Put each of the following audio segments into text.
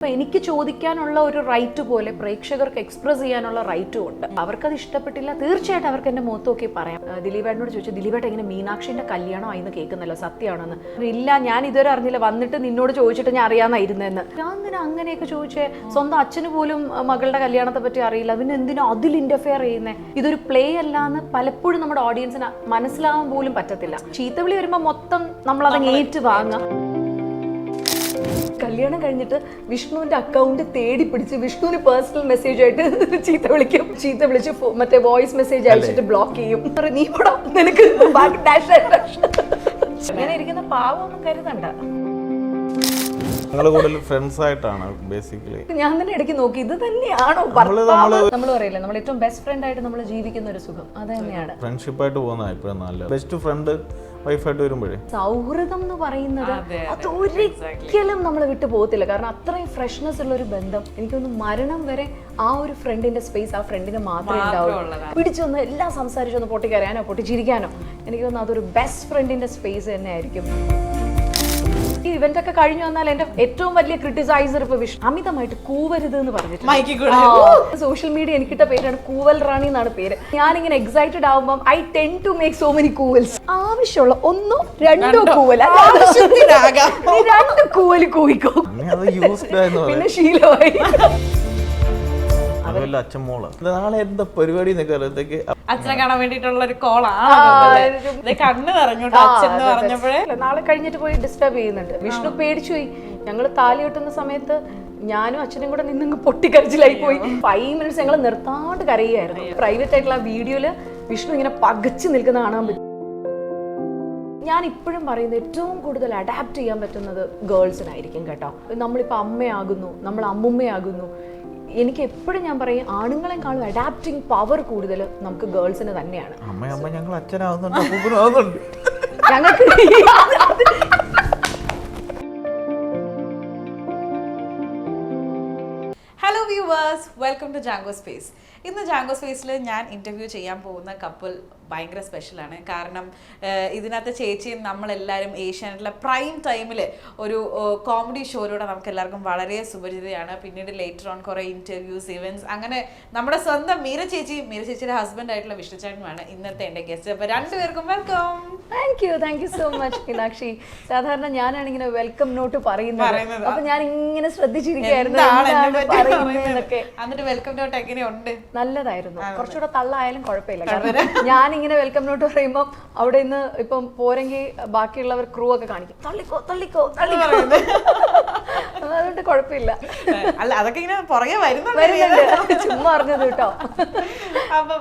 അപ്പൊ എനിക്ക് ചോദിക്കാനുള്ള ഒരു റൈറ്റ് പോലെ പ്രേക്ഷകർക്ക് എക്സ്പ്രസ് ചെയ്യാനുള്ള റൈറ്റും ഉണ്ട്. അവർക്കത് ഇഷ്ടപ്പെട്ടില്ല. തീർച്ചയായിട്ടും അവർക്ക് എന്റെ മുഖത്ത് നോക്കി പറയാം. ദിലീപേട്ടനോട് ചോദിച്ചു ദിലീപേട്ട ഇങ്ങനെ മീനാക്ഷിന്റെ കല്യാണം ആയിരുന്നു കേൾക്കുന്നല്ലോ സത്യമാണെന്ന്? ഇല്ല ഞാൻ ഇതുവരെ അറിഞ്ഞില്ല. വന്നിട്ട് നിന്നോട് ചോദിച്ചിട്ട് ഞാൻ അറിയാമെന്നായിരുന്നെന്ന് ഞാൻ അങ്ങനെ അങ്ങനെയൊക്കെ ചോദിച്ചേ സ്വന്തം അച്ഛന് പോലും മകളുടെ കല്യാണത്തെ പറ്റി അറിയില്ല. പിന്നെ എന്തിനാ അതിൽ ഇന്റർഫെയർ ചെയ്യുന്നത് ഇതൊരു പ്ലേ അല്ലാന്ന് പലപ്പോഴും നമ്മുടെ ഓഡിയൻസിന് മനസ്സിലാവാൻ പോലും പറ്റത്തില്ല. ചീത്തവിളി വരുമ്പോൾ മൊത്തം നമ്മളത് ഏറ്റു വാങ്ങാം കല്യാണം കഴിഞ്ഞിട്ട് വിഷ്ണുവിന്റെ അക്കൗണ്ട് തേടി പിടിച്ച് വിഷ്ണുവിന് പേഴ്സണൽ മെസ്സേജ് ആയിട്ട് ചീത്ത വിളിക്കും. ചീത്ത വിളിച്ച് മറ്റേ വോയിസ് മെസ്സേജ് അയച്ചിട്ട് ബ്ലോക്ക് ചെയ്യും. നീ നിനക്ക് ബാക്കി ഡാഷ് dash, dash." ഇങ്ങനെ ഇരിക്കുന്ന പാവമൊന്നും കരുതണ്ട. ഞങ്ങൾ കൂടുതൽ ഫ്രണ്ട്സ് ആയിട്ടാണ് ബേസിക്കലി ഞാൻ തന്നെ ഇടയ്ക്ക് നോക്കി ഇത് തന്നെയാണോ നമ്മൾ പറയില്ലേ നമ്മൾ ഏറ്റവും ബെസ്റ്റ് ഫ്രണ്ട് ആയിട്ട് നമ്മൾ ജീവിക്കുന്ന ഒരു സുഖം അത് തന്നെയാണ്. ഫ്രണ്ട്ഷിപ്പ് ആയിട്ട് പോകുന്ന ഇപ്പോഴും നല്ല ബെസ്റ്റ് ഫ്രണ്ട് വൈഫായിട്ട് വരുമ്പോഴേ. സൗഹൃദം എന്ന് പറയുന്നത് അത് ഒരിക്കലും നമ്മൾ വിട്ടു പോകത്തില്ല. കാരണം അത്രയും ഫ്രഷ്നെസ് ഉള്ള ഒരു ബന്ധം എനിക്കൊന്ന് മരണം വരെ ആ ഒരു ഫ്രണ്ടിന്റെ സ്പേസ് ആ ഫ്രണ്ടിന് മാത്രമേ ഉണ്ടാവുള്ളൂ. പിടിച്ചൊന്ന് എല്ലാം സംസാരിച്ചൊന്ന് പൊട്ടിക്കരയാനോ പൊട്ടിച്ചിരിക്കാനോ എനിക്ക് തോന്നുന്നു അതൊരു ബെസ്റ്റ് ഫ്രണ്ടിന്റെ സ്പേസ് തന്നെ ആയിരിക്കും ഈ ഇവന്റ് ഒക്കെ കഴിഞ്ഞു വന്നാൽ എന്റെ ഏറ്റവും വലിയ ക്രിട്ടിസൈസർ ഇപ്പൊ വിഷ് അമിതമായിട്ട് കൂവരുത് എന്ന് പറഞ്ഞിട്ട് സോഷ്യൽ മീഡിയ എനിക്കിട്ട പേരാണ് കൂവൽ റാണി എന്നാണ് പേര്. ഞാൻ ഇങ്ങനെ എക്സൈറ്റഡ് ആവുമ്പോൾ I tend to make so many കൂവൽസ്. ആവശ്യമുള്ള ഒന്നോ രണ്ടോ കൂവൽ. രണ്ട് കൂവൽ കൂവിക്കോ. പിന്നെ ശീലമായി. അതുമല്ല അച്ഛൻ മോൾ. നാളെ എന്താ പരിപാടി എന്നൊക്കെ അറിയത്തേക്ക്? അച്ഛനെ കാണാൻ വേണ്ടിട്ടുള്ള ഒരു കോളാണ് കണ്ണ് പറഞ്ഞു അച്ഛൻ പറഞ്ഞപ്പോഴേ. നാളെ കഴിഞ്ഞിട്ട് പോയി ഡിസ്റ്റർബ് ചെയ്യുന്നുണ്ട്. വിഷ്ണു പേടിച്ചു പോയി. ഞങ്ങൾ താലി കെട്ടുന്ന സമയത്ത് ഞാനും അച്ഛനും കൂടെ നിന്നങ്ങ് പൊട്ടിക്കരച്ചിലായി പോയി. ഫൈവ് മിനിറ്റ്സ് ഞങ്ങൾ നിർത്താണ്ട് കരയായിരുന്നു പ്രൈവറ്റ് ആയിട്ടുള്ള ആ വീഡിയോയിൽ വിഷ്ണു ഇങ്ങനെ പകച്ചു നിൽക്കുന്ന കാണാൻ പറ്റും. ഞാൻ ഇപ്പോഴും പറയുന്നത് ഏറ്റവും കൂടുതൽ അഡാപ്റ്റ് ചെയ്യാൻ പറ്റുന്നത് ഗേൾസിനായിരിക്കും കേട്ടോ. നമ്മളിപ്പോൾ അമ്മയാകുന്നു നമ്മൾ അമ്മുമ്മയാകുന്നു. എനിക്ക് എപ്പോഴും ഞാൻ പറയും ആണുങ്ങളെക്കാളും അഡാപ്റ്റിംഗ് പവർ കൂടുതൽ നമുക്ക് ഗേൾസിന് തന്നെയാണ്. അമ്മ അമ്മ ഞങ്ങൾ അച്ഛനാവുന്നുണ്ട് ഞങ്ങൾക്ക് hello viewers welcome to Jango space ഇന്ന് ജാങ്കോ സ്പേസിൽ ഞാൻ ഇന്റർവ്യൂ ചെയ്യാൻ പോകുന്ന കപ്പിൾ ഭയങ്കര സ്പെഷ്യലാണ് കാരണം ഇതിനകത്ത് ചേച്ചിയും നമ്മളെല്ലാവരും ഏഷ്യാനെറ്റിലെ പ്രൈം ടൈമിൽ ഒരു കോമഡി ഷോയിലൂടെ നമുക്ക് എല്ലാവർക്കും വളരെ സുപരിചിതയാണ്. പിന്നീട് ലേറ്റർ ഓൺ കുറേ ഇന്റർവ്യൂസ് ഇവന്റ്സ് അങ്ങനെ നമ്മുടെ സ്വന്തം മീര ചേച്ചി മീര ചേച്ചിയുടെ ഹസ്ബൻഡ് ആയിട്ടുള്ള വിഷ്ണുചാണ്ടുമാണ് ഇന്നത്തെ എന്റെ ഗസ്റ്റ് അപ്പോൾ രണ്ടുപേർക്കും welcome thank you thank you so much Meenakshi സാധാരണ ഞാനാണ് ഇങ്ങനെ വെൽക്കം നോട്ട് പറയുന്നത്. അപ്പൊ ഞാൻ ഇങ്ങനെ ശ്രദ്ധിച്ചിരിക്കുകയായിരുന്നു എന്നിട്ട് വെൽക്കം നോട്ട് എങ്ങനെയുണ്ട്? നല്ലതായിരുന്നു. കുറച്ചുകൂടെ തള്ളായാലും കുഴപ്പമില്ല. കാരണം ഞാനിങ്ങനെ വെൽക്കം നോട്ട് പറയുമ്പോൾ അവിടെ നിന്ന് ഇപ്പം പോരെങ്കിൽ ബാക്കിയുള്ളവർ ക്രൂ ഒക്കെ കാണിക്കും. തള്ളിക്കോ തള്ളിക്കോ തള്ളിക്കോ അതുകൊണ്ട് കുഴപ്പമില്ല. അല്ല അതൊക്കെ ഇങ്ങനെ പുറകെ വരുന്നുണ്ട് ചുമ്മാ അറിഞ്ഞത് കേട്ടോ. അപ്പം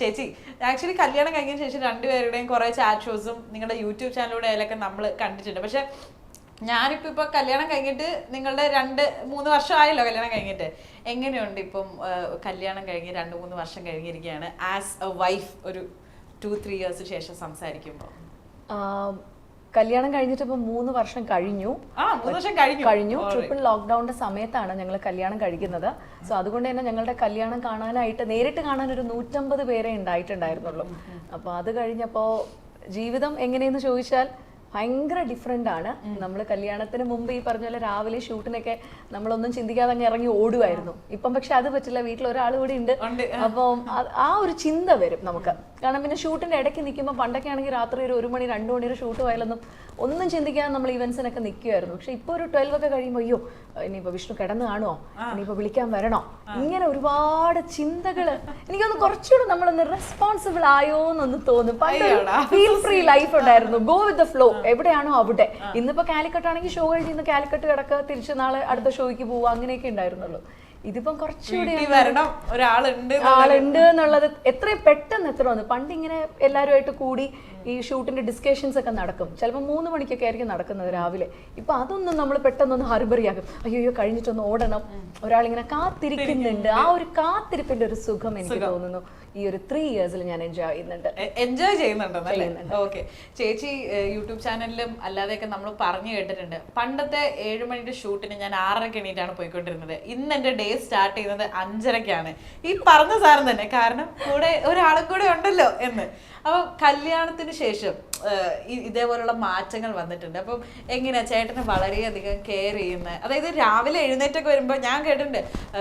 ചേച്ചി ആക്ച്വലി കല്യാണം കഴിഞ്ഞ ശേഷം രണ്ടുപേരുടെയും കുറെ ചാറ്റ് ഷോസും നിങ്ങളുടെ യൂട്യൂബ് ചാനലിലൂടെ അതിലൊക്കെ നമ്മൾ കണ്ടിട്ടുണ്ട്. പക്ഷെ ഞാനിപ്പോ ഇപ്പൊ കല്യാണം കഴിഞ്ഞിട്ട് നിങ്ങളുടെ രണ്ട് മൂന്ന് വർഷം ആയല്ലോ കല്യാണം കഴിഞ്ഞിട്ട്. എങ്ങനെയുണ്ട് ഇപ്പം കല്യാണം കഴിഞ്ഞ് രണ്ട് മൂന്ന് വർഷം കഴിഞ്ഞിരിക്കുകയാണ് ആസ് എ വൈഫ് ഒരു ടു ത്രീ ഇയേഴ്സ് ശേഷം സംസാരിക്കുമ്പോൾ കല്യാണം കഴിഞ്ഞിട്ട് ഇപ്പൊ മൂന്ന് വർഷം കഴിഞ്ഞു. കഴിഞ്ഞു. ട്രിപ്പിൾ ലോക്ക്ഡൌണിന്റെ സമയത്താണ് ഞങ്ങൾ കല്യാണം കഴിക്കുന്നത്. സോ അതുകൊണ്ട് തന്നെ ഞങ്ങളുടെ കല്യാണം കാണാനായിട്ട് നേരിട്ട് കാണാൻ ഒരു നൂറ്റമ്പത് പേരെ ഉണ്ടായിട്ടുണ്ടായിരുന്നുള്ളൂ. അപ്പൊ അത് കഴിഞ്ഞപ്പോ ജീവിതം എങ്ങനെയെന്ന് ചോദിച്ചാൽ ഭയങ്കര ഡിഫറെന്റ് ആണ്. നമ്മൾ കല്യാണത്തിന് മുമ്പ് ഈ പറഞ്ഞ പോലെ രാവിലെ ഷൂട്ടിനൊക്കെ നമ്മളൊന്നും ചിന്തിക്കാതെ അങ്ങ് ഇറങ്ങി ഓടുമായിരുന്നു ഇപ്പം പക്ഷെ അത് പറ്റില്ല. വീട്ടിൽ ഒരാൾ കൂടി ഉണ്ട്. ഉണ്ട്. അപ്പം ആ ഒരു ചിന്ത വരും നമുക്ക്. കാരണം പിന്നെ ഷൂട്ടിന്റെ ഇടയ്ക്ക് നിൽക്കുമ്പോൾ പണ്ടൊക്കെ ആണെങ്കിൽ രാത്രി ഒരു ഒരു മണി രണ്ട് മണി ഒരു ഷൂട്ട് പോയാലൊന്നും ഒന്നും ചിന്തിക്കാതെ നമ്മൾ ഇവന്റ്സിനൊക്കെ നിൽക്കുമായിരുന്നു പക്ഷെ ഇപ്പോൾ ഒരു ട്വൽവ് ഒക്കെ കഴിയുമ്പോൾ അയ്യോ ഇനിയിപ്പോൾ വിഷ്ണു കിടന്ന് കാണുമോ ഇനിയിപ്പോൾ വിളിക്കാൻ വരണോ? ഇങ്ങനെ ഒരുപാട് ചിന്തകൾ എനിക്കൊന്ന് കുറച്ചുകൂടെ നമ്മളൊന്ന് റെസ്പോൺസിബിൾ ആയോ എന്നൊന്ന് തോന്നും ഫീൽ ഫ്രീ ലൈഫ് ഉണ്ടായിരുന്നു. ഗോ വിത്ത് ദ ഫ്ലോ എവിടെയാണോ അവിടെ. ഇന്നിപ്പോ കാലിക്കട്ട് ആണെങ്കിൽ ഷോ കഴിഞ്ഞ് ഇന്ന് കാലിക്കട്ട് കിടക്കുക തിരിച്ച് നാളെ അടുത്ത ഷോയ്ക്ക് പോവുക അങ്ങനെയൊക്കെ ഉണ്ടായിരുന്നുള്ളൂ. ഇതിപ്പം കുറച്ചുകൂടി വരണം. ഒരാളുണ്ട് ആളുണ്ട് എന്നുള്ളത് എത്രയും പെട്ടെന്ന് എത്ര വന്നു. പണ്ട് ഇങ്ങനെ എല്ലാവരുമായിട്ട് കൂടി ഈ ഷൂട്ടിന്റെ ഡിസ്കഷൻസ് ഒക്കെ നടക്കും. ചിലപ്പോൾ മൂന്ന് മണിക്കൊക്കെ ആയിരിക്കും നടക്കുന്നത് രാവിലെ. ഇപ്പൊ അതൊന്നും നമ്മൾ പെട്ടെന്നൊന്ന് ഹർബറിയാക്കും അയ്യോ കഴിഞ്ഞിട്ടൊന്ന് ഓടണം. ഒരാളിങ്ങനെ കാത്തിരിക്കുന്നുണ്ട്. ആ ഒരു കാത്തിരിപ്പിന്റെ ഒരു സുഖം എനിക്ക് തോന്നുന്നു. ഈ ഒരു ത്രീ ഇയേഴ്സിൽ ഞാൻ എൻജോയ് ചെയ്യുന്നുണ്ട്. എൻജോയ് ചെയ്യുന്നുണ്ട്? ഓക്കെ ചേച്ചി യൂട്യൂബ് ചാനലിലും അല്ലാതെയൊക്കെ നമ്മൾ പറഞ്ഞു കേട്ടിട്ടുണ്ട്. പണ്ടത്തെ ഏഴ് മണിയുടെ ഷൂട്ടിന് ഞാൻ ആറരയ്ക്ക് എണീറ്റാണ് പോയിക്കൊണ്ടിരുന്നത്. ഇന്ന് എന്റെ ഡേ സ്റ്റാർട്ട് ചെയ്യുന്നത് അഞ്ചരക്കാണ് ഈ പറഞ്ഞ സാധനം തന്നെ. കാരണം കൂടെ ഒരാളും കൂടെ ഉണ്ടല്ലോ എന്ന്. അപ്പൊ കല്യാണത്തിന് ശേഷം ഇതേപോലുള്ള മാറ്റങ്ങൾ വന്നിട്ടുണ്ട്. അപ്പം എങ്ങനെയാ ചേട്ടന് വളരെയധികം കെയർ ചെയ്യുന്നത് അതായത് രാവിലെ എഴുന്നേറ്റൊക്കെ വരുമ്പോൾ ഞാൻ കേട്ടിട്ടുണ്ട്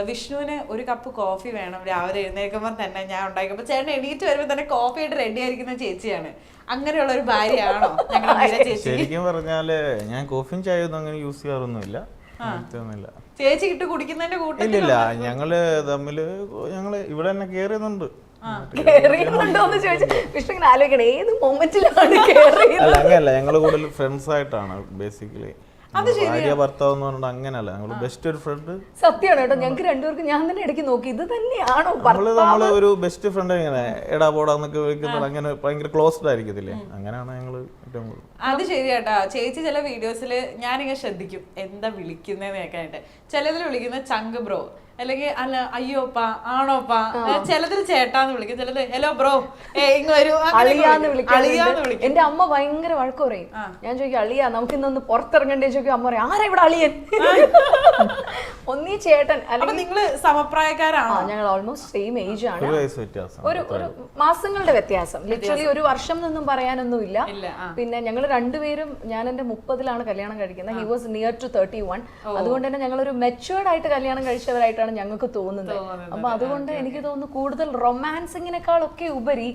വിഷ്ണുവിന് ഒരു കപ്പ് കോഫി വേണം രാവിലെ എഴുന്നേൽക്കുമ്പോൾ തന്നെ ഞാൻ ഉണ്ടാക്കുമ്പോൾ ചേട്ടൻ എണീറ്റ് വരുമ്പോൾ തന്നെ കോഫി ആയിട്ട് റെഡി ആയിരിക്കുന്ന ചേച്ചിയാണ്. അങ്ങനെയുള്ള ഒരു ഭാര്യയാണോ ശരിക്കും പറഞ്ഞാൽ ഞാൻ കോഫിയും ചായ ഒന്നും അങ്ങനെ യൂസ് ചെയ്യാറൊന്നുമില്ല. ചേച്ചി ഇട്ട് കുടിക്കുന്നതിന്റെ കൂട്ടില്ല ഞങ്ങൾ തമ്മിൽ ഞങ്ങൾ ഇവിടെ തന്നെ കെയർ എന്ന് ചോദിച്ചാൽ വിഷ്ണു ഇങ്ങനെ ആലോചിക്കണം ഏത് മൊമെന്റിലാണ് കേറിയത് അല്ല അങ്ങനെയല്ല ഞങ്ങൾ കൂടുതൽ ഫ്രണ്ട്സ് ആയിട്ടാണ് ബേസിക്കലി ഭാര്യ ഭർത്താവ് എന്ന് പറഞ്ഞിട്ട് അങ്ങനല്ല ഞങ്ങൾ ബെസ്റ്റ് ഒരു ഫ്രണ്ട് സത്യമാണ് കേട്ടോ ഞങ്ങൾക്ക് രണ്ടുപേർക്കും ഞാൻ തന്നെ ഇടയ്ക്ക് നോക്കി ഇത് തന്നെയാണോ നമ്മൾ നമ്മൾ ഒരു ബെസ്റ്റ് ഫ്രണ്ട് ഇങ്ങനെ എടാ പോടാന്നൊക്കെ വിളിക്കുന്നത് അങ്ങനെ ഭയങ്കര ക്ലോസ്ഡ് ആയിരിക്കത്തില്ലേ? അങ്ങനെയാണ് ഞങ്ങൾ ഏറ്റവും കൂടുതൽ. അത് ശരിയാട്ടാ. ചേച്ചി ചില വീഡിയോസിൽ ഞാനിങ്ങനെ ശ്രദ്ധിക്കും. എന്താ വിളിക്കുന്നതെന്ന് കേൾക്കാനായിട്ട്. ചിലതിൽ വിളിക്കുന്ന ചങ്ക് ബ്രോ. അല്ലെങ്കിൽ അല്ല അയ്യോപ്പാ ആണോപ്പാ. ചിലതിൽ ചേട്ടാന്ന് വിളിക്കും. ചിലത് ഹലോ ബ്രോ അളിയാന്ന് വിളിക്കും. എന്റെ അമ്മ ഭയങ്കര വഴക്ക് പറയും. ഞാൻ ചോദിക്കും അളിയ നമുക്ക് ഇന്നൊന്ന് പുറത്തിറങ്ങണ്ടേ ചോദിക്കും. അമ്മ പറയും ആരാ ഇവിടെ അളിയൻ? ഒന്നീ ചേട്ടൻ അല്ലെങ്കിൽ നിങ്ങൾ സമപ്രായക്കാരാണോ? ഞങ്ങൾ ഓൾമോസ്റ്റ് സെയിം ഏജ് ആണ്. ഒരു ഒരു മാസങ്ങളുടെ വ്യത്യാസം. ലിറ്ററലി ഒരു വർഷം എന്നൊന്നും പറയാനൊന്നുമില്ല. പിന്നെ ഞങ്ങൾ രണ്ടുപേരും ഞാൻ എന്റെ മുപ്പതിലാണ് കല്യാണം കഴിക്കുന്നത്. He was near to thirty one അതുകൊണ്ട് തന്നെ ഞങ്ങൾ ഒരു മെച്ചുവേർഡ് ആയിട്ട് കല്യാണം കഴിച്ചവരായിട്ടാണ് ഞങ്ങൾക്ക് തോന്നുന്നത്. അപ്പൊ അതുകൊണ്ട് എനിക്ക് തോന്നുന്നു കൂടുതൽ റൊമാൻസിങ്ങിനേക്കാളൊക്കെ ഉപരി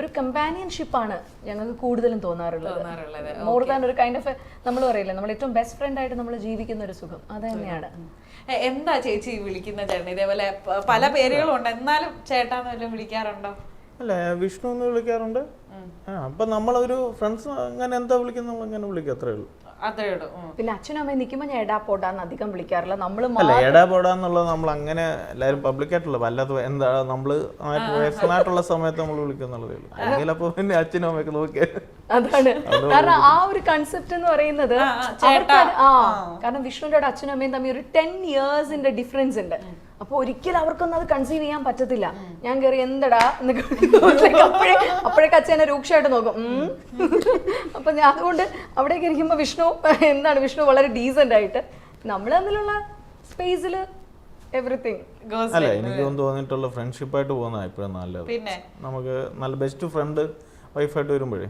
ഒരു കമ്പാനിയൻഷിപ്പ് ആണ് ഞങ്ങൾക്ക് കൂടുതലും തോന്നാറുള്ളത്. തോന്നാറുള്ളത്. മോർ ദാൻ ഒരു കൈൻഡ് ഓഫ് നമ്മൾ പറയില്ലേ നമ്മൾ ഏറ്റവും ബെസ്റ്റ് ഫ്രണ്ട് ആയിട്ട് നമ്മൾ ജീവിക്കുന്ന ഒരു സുഖം. അത് തന്നെയാണ്. എന്താ ചേച്ചി വിളിക്കുന്ന ചേട്ടൻ? ഇതേപോലെ പല പേരുകളും ഉണ്ട് എന്നാലും ചേട്ടാന്ന് വല്ലതും വിളിക്കാറുണ്ടോ? അല്ല? വിഷ്ണു എന്ന് വിളിക്കാറുണ്ട്? ആ അപ്പൊ നമ്മളൊരു ഫ്രണ്ട്സ് അങ്ങനെ എന്താ വിളിക്കുന്നത്? നമ്മൾ അങ്ങനെ വിളിക്കും അത്രേ ഉള്ളൂ. പിന്നെ അച്ഛനും അമ്മയും നിൽക്കുമ്പോൾ ഞാൻ എടാ പോടാന്ന് അധികം വിളിക്കാറില്ല. നമ്മൾ അല്ല എടാ പോടാന്നുള്ളത് നമ്മൾ അങ്ങനെ എല്ലാവരും പബ്ലിക് ആയിട്ടുള്ള വല്ലാത്ത എന്താ നമ്മൾ പേഴ്സണൽ ആയിട്ടുള്ള സമയത്ത് നമ്മൾ വിളിക്കുന്നുള്ളതേ ഉള്ളൂ. അല്ലെങ്കിൽ അപ്പൊ പിന്നെ അച്ഛനും അമ്മയൊക്കെ നോക്കിയത് അതാണ്. കാരണം ആ ഒരു കൺസെപ്റ്റ് എന്ന് പറയുന്നത് ആ കാരണം വിഷ്ണുവിന്റെ അച്ഛനും അമ്മയും തമ്മിൽ ഒരു ടെൻ ഇയേഴ്സിന്റെ ഡിഫറൻസ് ഉണ്ട്. അപ്പൊ ഒരിക്കലും അവർക്കൊന്നും അത് കൺസീവ് ചെയ്യാൻ പറ്റത്തില്ല. ഞാൻ കയറി എന്തടാ? അപ്പോഴേ അപ്പോഴേക്ക് അച്ഛനെ രൂക്ഷമായിട്ട് നോക്കും. അപ്പൊ ഞാൻ അതുകൊണ്ട് അവിടേക്ക് ഇരിക്കുമ്പോ വിഷ്ണു എന്താണ് വിഷ്ണു വളരെ ഡീസന്റ് ആയിട്ട് നമ്മൾ തമ്മിലുള്ള സ്പേസിൽ എവറിത്തിങ് Goes അല്ല എനിക്ക് തോന്നിയിട്ടുള്ള ഫ്രണ്ട്ഷിപ്പായിട്ട് പോകുന്നതാണ് ഇപ്പോഴും നല്ലത്. പിന്നെ? നമുക്ക് നല്ല ബെസ്റ്റ് ഫ്രണ്ട് വൈഫായിട്ട് വരുമ്പോഴേ.